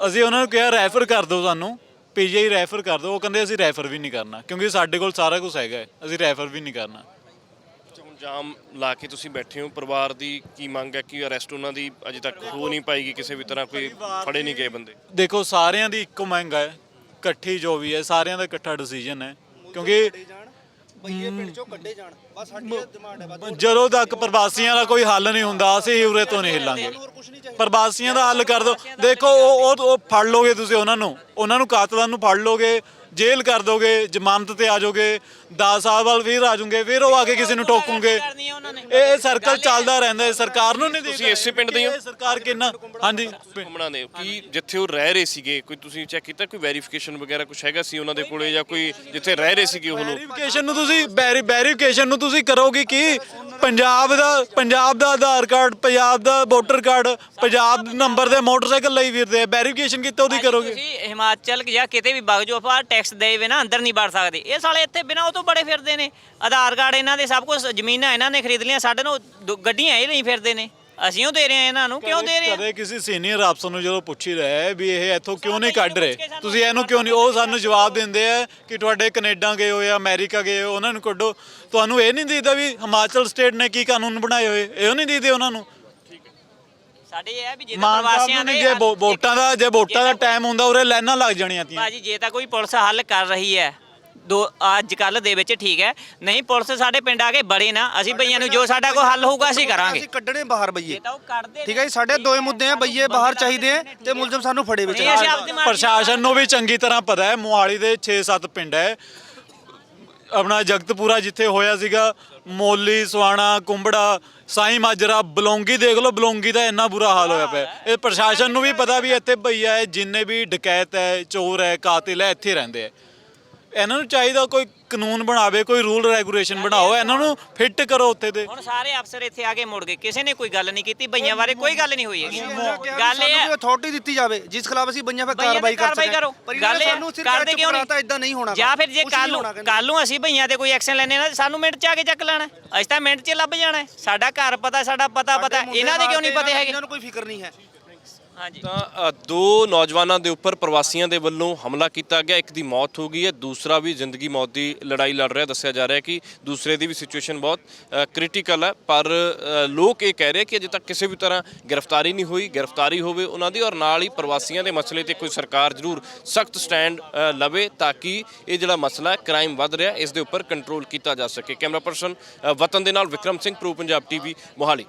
ਅਸੀਂ ਉਹਨਾਂ ਨੂੰ ਕਿਹਾ ਰੈਫਰ ਕਰ ਦਿਓ ਸਾਨੂੰ। ਪੀਜੀਆਈ ਰੈਫਰ ਕਰ ਦਿਓ। ਉਹ ਕਹਿੰਦੇ ਅਸੀਂ ਰੈਫਰ ਵੀ ਨਹੀਂ ਕਰਨਾ ਕਿਉਂਕਿ ਸਾਡੇ ਕੋਲ ਸਾਰਾ ਕੁਝ ਹੈਗਾ ਹੈ, ਅਸੀਂ ਰੈਫਰ ਵੀ ਨਹੀਂ ਕਰਨਾ। ਹੁਣ ਜਾਮ ਲਾ ਕੇ ਤੁਸੀਂ ਬੈਠੇ ਹੋ। ਪਰਿਵਾਰ ਦੀ ਕੀ ਮੰਗ ਹੈ ਕਿ ਅਰੈਸਟ ਉਹਨਾਂ ਦੀ ਅਜੇ ਤੱਕ ਹੋ ਨਹੀਂ ਪਾਏਗੀ? ਕਿਸੇ ਵੀ ਤਰ੍ਹਾਂ ਕੋਈ ਫੜੇ ਨਹੀਂ ਗਏ ਬੰਦੇ। ਦੇਖੋ ਸਾਰਿਆਂ ਦੀ ਇੱਕੋ ਮੰਗ ਹੈ। ਇਕੱਠੀ ਜੋ ਵੀ ਹੈ ਸਾਰਿਆਂ ਦਾ ਇਕੱਠਾ ਡਿਸੀਜਨ ਹੈ। ਕਿਉਂਕਿ ਬਈਏ ਪਿੰਡ ਚੋਂ ਕੱਢੇ ਜਾਣ। ਬਸ ਸਾਡੀ ਇਹ ਡਿਮਾਂਡ ਹੈ ਬਸ ਜਦੋਂ ਤੱਕ ਪ੍ਰਵਾਸੀਆਂ ਦਾ ਕੋਈ ਹੱਲ ਨਹੀਂ ਹੁੰਦਾ ਅਸੀਂ ਉਰੇ ਤੋਂ ਨਹੀਂ ਹਿੱਲਾਂਗੇ। ਪ੍ਰਵਾਸੀਆਂ ਦਾ ਹੱਲ ਕਰ ਦਿਓ ਦੇਖੋ ਉਹ ਉਹ ਉਹ ਫੜ ਲੋਗੇ ਤੁਸੀਂ ਉਹਨਾਂ ਨੂੰ। ਉਹਨਾਂ ਨੂੰ ਕਾਤਲਾਂ ਨੂੰ ਫੜ ਲੋਗੇ। ਜੇਲ੍ਹ ਕਰ ਦੋਗੇ ਜ਼ਮਾਨਤ ਤੇ ਆ ਜਾਓਗੇ 10 ਸਾਲ ਬਾਅਦ ਫਿਰ ਆ ਜਾਓਗੇ ਫਿਰ ਉਹ ਆ ਕੇ ਕਿਸੇ ਨੂੰ ਟੋਕੂਗੇ ਨੇ। ਇਹ ਸਰਕਲ ਚੱਲਦਾ ਰਹਿੰਦਾ ਹੈ ਸਰਕਾਰ ਨੂੰ ਨਹੀਂ ਤੁਸੀਂ ਇਸੇ ਪਿੰਡ ਦੇ ਹੀ? ਸਰਕਾਰ ਕਿੰਨਾ ਹਾਂਜੀ। ਘੁੰਮਣਾ ਦੇ ਕੀ ਜਿੱਥੇ ਉਹ ਰਹਿ ਰਹੇ ਸੀਗੇ ਕੋਈ ਤੁਸੀਂ ਚੈੱਕ ਕੀਤਾ ਕੋਈ ਵੈਰੀਫਿਕੇਸ਼ਨ ਵਗੈਰਾ ਕੁਝ ਹੈਗਾ ਸੀ ਉਹਨਾਂ ਦੇ ਕੋਲੇ ਜਾਂ ਕੋਈ ਜਿੱਥੇ ਰਹਿ ਰਹੇ ਸੀਗੇ ਉਹ ਲੋਕ? ਵੈਰੀਫਿਕੇਸ਼ਨ ਨੂੰ ਤੁਸੀਂ ਵੈਰੀਫਿਕੇਸ਼ਨ ਨੂੰ ਤੁਸੀਂ ਕਰੋਗੇ ਕੀ ਪੰਜਾਬ ਦਾ ਪੰਜਾਬ ਦਾ ਆਧਾਰ ਕਾਰਡ ਪੰਜਾਬ ਦਾ ਵੋਟਰ ਕਾਰਡ ਪੰਜਾਬ ਨੰਬਰ ਦੇ ਮੋਟਰਸਾਈਕਲ ਲਈ ਫਿਰਦੇ ਆ। ਵੈਰੀਫਿਕੇਸ਼ਨ ਕਿੱਥੇ ਉਹਦੀ ਕਰੋਗੇ? ਤੁਸੀਂ ਹਿਮਾਚਲ ਜਾਂ ਕਿਤੇ ਵੀ ਵਗ ਜਾਓ ਆਪਾਂ ਟੈਕਸ ਦੇ ਬਿਨਾ ਅੰਦਰ ਨਹੀਂ ਵੜ ਸਕਦੇ। ਇਹ ਸਾਲੇ ਇੱਥੇ ਬਿਨਾ ਉਹ ਤੋਂ ਬੜੇ ਫਿਰਦੇ ਨੇ। ਆਧਾਰ ਕਾਰਡ ਇਹਨਾਂ ਦੇ ਸਭ ਕੁਝ ਜ਼ਮੀਨਾਂ ਇਹਨਾਂ ਨੇ ਖਰੀਦ ਲਈਆਂ ਸਾਡੇ ਨੂੰ ਦੋ- ਗੱਡੀਆਂ ਇਹ ਨਹੀਂ ਫਿਰਦੇ ਨੇ। ਅਸੀਂ ਉਹ ਦੇ ਰਹੇ ਹਾਂ ਇਹਨਾਂ ਨੂੰ। ਕਿਉਂ ਦੇ ਰਹੇ ਹਾਂ? ਕਦੇ ਕਿਸੇ ਸੀਨੀਅਰ ਅਫਸਰ ਨੂੰ ਜਦੋਂ ਪੁੱਛੀ ਰਿਹਾ ਵੀ ਇਹ ਇੱਥੋਂ ਕਿਉਂ ਨਹੀਂ ਕੱਢ ਰਹੇ? ਤੁਸੀਂ ਇਹਨੂੰ ਕਿਉਂ ਨਹੀਂ ਉਹ ਸਾਨੂੰ ਜਵਾਬ ਦਿੰਦੇ ਆ ਕਿ ਤੁਹਾਡੇ ਕੈਨੇਡਾ ਗਏ ਹੋ ਜਾਂ ਅਮਰੀਕਾ ਗਏ ਹੋ ਉਹਨਾਂ ਨੂੰ ਕੱਢੋ। ਤੁਹਾਨੂੰ ਇਹ ਨਹੀਂ ਦਿਖਦਾ ਵੀ ਹਿਮਾਚਲ ਸਟੇਟ ਨੇ ਕੀ ਕਾਨੂੰਨ ਬਣਾਏ ਹੋਏ? ਇਹੋ ਨਹੀਂ ਦਿਖਦੇ ਉਹਨਾਂ ਨੂੰ। ਸਾਡੇ ਇਹ ਹੈ ਵੀ ਜੇ ਮਾਨ ਸਾਹਿਬ ਪ੍ਰਵਾਸੀਆਂ ਨੂੰ ਦੇ ਜੇ ਵੋ- ਵੋਟਾਂ ਦਾ ਜੇ ਵੋਟਾਂ ਦਾ ਟਾਈਮ ਹੁੰਦਾ ਉਰੇ ਲਾਈਨਾਂ ਲੱਗ ਜਾਣੀਆਂ ਤੀਆਂ। ਭਾਜੀ ਜੇ ਤਾਂ ਕੋਈ ਪੁਲਿਸ ਹੱਲ ਕਰ ਰਹੀ ਹੈ ਦੋ ਅੱਜ ਕੱਲ ਦੇ ਵਿੱਚ ਠੀਕ ਹੈ। ਨਹੀਂ ਪੁਲਿਸ ਸਾਡੇ ਪਿੰਡ ਆ ਕੇ ਬੜੇ ਨਾ ਅਸੀਂ ਬਈਆਂ ਨੂੰ ਜੋ ਸਾਡਾ ਕੋਈ ਹੱਲ ਹੋਊਗਾ ਅਸੀਂ ਕਰਾਂਗੇ। ਅਸੀਂ ਕੱਢਣੇ ਬਾਹਰ ਬਈਏ। ਜੇ ਤਾਂ ਉਹ ਕੱਢਦੇ ਠੀਕ ਹੈ ਜੀ ਸਾਡੇ ਦੋਏ ਮੁੱਦੇ ਆ ਬਈਏ ਬਾਹਰ ਚਾਹੀਦੇ ਆ ਤੇ ਮੁਲਜ਼ਮ ਸਾਨੂੰ ਫੜੇ ਵਿੱਚ ਨਹੀਂ ਅਸੀਂ ਆਪਦੀ ਮਰਜ਼ੀ ਪ੍ਰਸ਼ਾਸਨ ਨੂੰ ਵੀ ਚੰਗੀ ਤਰ੍ਹਾਂ ਪਤਾ ਹੈ ਮੋਹਾਲੀ ਦੇ 6-7 ਪਿੰਡ ਹੈ। ਆਪਣਾ ਜਗਤਪੂਰਾ ਜਿੱਥੇ ਹੋਇਆ ਸੀਗਾ ਮੋਲੀ, ਸਵਾਣਾ, ਕੁੰਬੜਾ, ਸਾਈ, ਮਾਜਰਾ, ਬਲੌਂਗੀ ਦੇਖ ਲਓ, ਬਲੌਂਗੀ ਦਾ ਇੰਨਾ ਬੁਰਾ ਹਾਲ ਹੋਇਆ ਪਿਆ। ਇਹ ਪ੍ਰਸ਼ਾਸਨ ਨੂੰ ਵੀ ਪਤਾ ਵੀ ਇੱਥੇ ਭਈਆ ਹੈ, ਜਿੰਨੇ ਵੀ ਡਕੈਤ ਹੈ, ਚੋਰ ਹੈ, ਕਾਤਿਲ ਹੈ, ਇੱਥੇ ਰਹਿੰਦੇ ਹੈ। ਇਹਨਾਂ ਨੂੰ ਚਾਹੀਦਾ ਕੋਈ ਕਾਨੂੰਨ ਬਣਾਵੇ ਕੋਈ ਰੂਲ ਰੈਗੂਲੇਸ਼ਨ ਬਣਾਓ ਇਹਨਾਂ ਨੂੰ ਫਿੱਟ ਕਰੋ ਉੱਥੇ ਦੇ ਹੁਣ ਸਾਰੇ ਅਫਸਰ ਇੱਥੇ ਆ ਕੇ ਮੁੜ ਗਏ ਕਿਸੇ ਨੇ ਕੋਈ ਗੱਲ ਨਹੀਂ ਕੀਤੀ ਬਈਆਂ ਬਾਰੇ ਕੋਈ ਗੱਲ ਨਹੀਂ ਹੋਈ ਹੈਗੀ। ਗੱਲ ਇਹ ਹੈ ਅਥਾਰਟੀ ਦਿੱਤੀ ਜਾਵੇ ਜਿਸ ਖਿਲਾਫ ਅਸੀਂ ਬਈਆਂ ਬਈਆਂ ਤੇ ਕਾਰਵਾਈ ਕਰ। ਇਹਨਾਂ ਗੱਲ ਇਹ ਸਾਨੂੰ ਸਿਰਫ ਕਰਦੇ ਕਿਉਂ ਨਹੀਂ? ਤਾਂ ਇਦਾਂ ਨਹੀਂ ਹੋਣਾ ਜਾਂ ਫਿਰ ਜੇ ਕੱਲ ਨੂੰ। ਕੱਲ ਨੂੰ ਅਸੀਂ ਭਈਆਂ ਤੇ ਕੋਈ ਐਕਸ਼ਨ ਲੈਣੇ ਨਾ ਸਾਨੂੰ ਮਿੰਟ ਚ ਆ ਕੇ ਚੱਕ ਲੈਣਾ। ਅਸੀਂ ਤਾਂ ਮਿੰਟ ਚ ਲੱਭ ਜਾਣਾ। ਸਾਡਾ ਘਰ ਪਤਾ ਸਾਡਾ ਪਤਾ ਪਤਾ। ਇਹਨਾਂ ਦੇ ਕਿਉਂ ਨਹੀਂ ਪਤਾ ਹੈਗੇ? ਇਹਨਾਂ ਨੂੰ ਕੋਈ ਫਿਕਰ ਨਹੀਂ ਹੈ। ਹਾਂਜੀ। ਤਾਂ ਅ, ਦੋ ਨੌਜਵਾਨਾਂ ਦੇ ਉੱਪਰ ਪ੍ਰਵਾਸੀਆਂ ਦੇ ਵੱਲੋਂ ਹਮਲਾ ਕੀਤਾ ਗਿਆ। ਇੱਕ ਦੀ ਮੌਤ ਹੋ ਗਈ ਹੈ ਦੂਸਰਾ ਵੀ ਜ਼ਿੰਦਗੀ ਮੌਤ ਦੀ ਲੜਾਈ ਲੜ ਰਿਹਾ। ਦੱਸਿਆ ਜਾ ਰਿਹਾ ਕਿ ਦੂਸਰੇ ਦੀ ਵੀ ਸਿਚੁਏਸ਼ਨ ਬਹੁਤ ਕ੍ਰਿਟੀਕਲ ਹੈ। ਪਰ ਅ, ਲੋਕ ਇਹ ਕਹਿ ਰਹੇ ਕਿ ਅਜੇ ਤੱਕ ਕਿਸੇ ਵੀ ਤਰ੍ਹਾਂ ਗ੍ਰਿਫਤਾਰੀ ਨਹੀਂ ਹੋਈ। ਗ੍ਰਿਫਤਾਰੀ ਹੋਵੇ ਉਹਨਾਂ ਦੀ ਔਰ ਨਾਲ ਹੀ ਪ੍ਰਵਾਸੀਆਂ ਦੇ ਮਸਲੇ ਤੇ ਕੋਈ ਸਰਕਾਰ ਜ਼ਰੂਰ ਸਖਤ ਸਟੈਂਡ ਲਵੇ ਤਾਂ ਕਿ ਇਹ ਜਿਹੜਾ ਮਸਲਾ ਹੈ ਕ੍ਰਾਈਮ ਵੱਧ ਰਿਹਾ ਇਸ ਦੇ ਉੱਪਰ ਕੰਟਰੋਲ ਕੀਤਾ ਜਾ ਸਕੇ। ਕੈਮਰਾ ਪਰਸਨ ਅ, ਵਤਨ ਦੇ ਨਾਲ ਵਿਕਰਮ ਸਿੰਘ ਪ੍ਰੋ ਪੰਜਾਬ ਟੀਵੀ ਮੋਹਾਲੀ।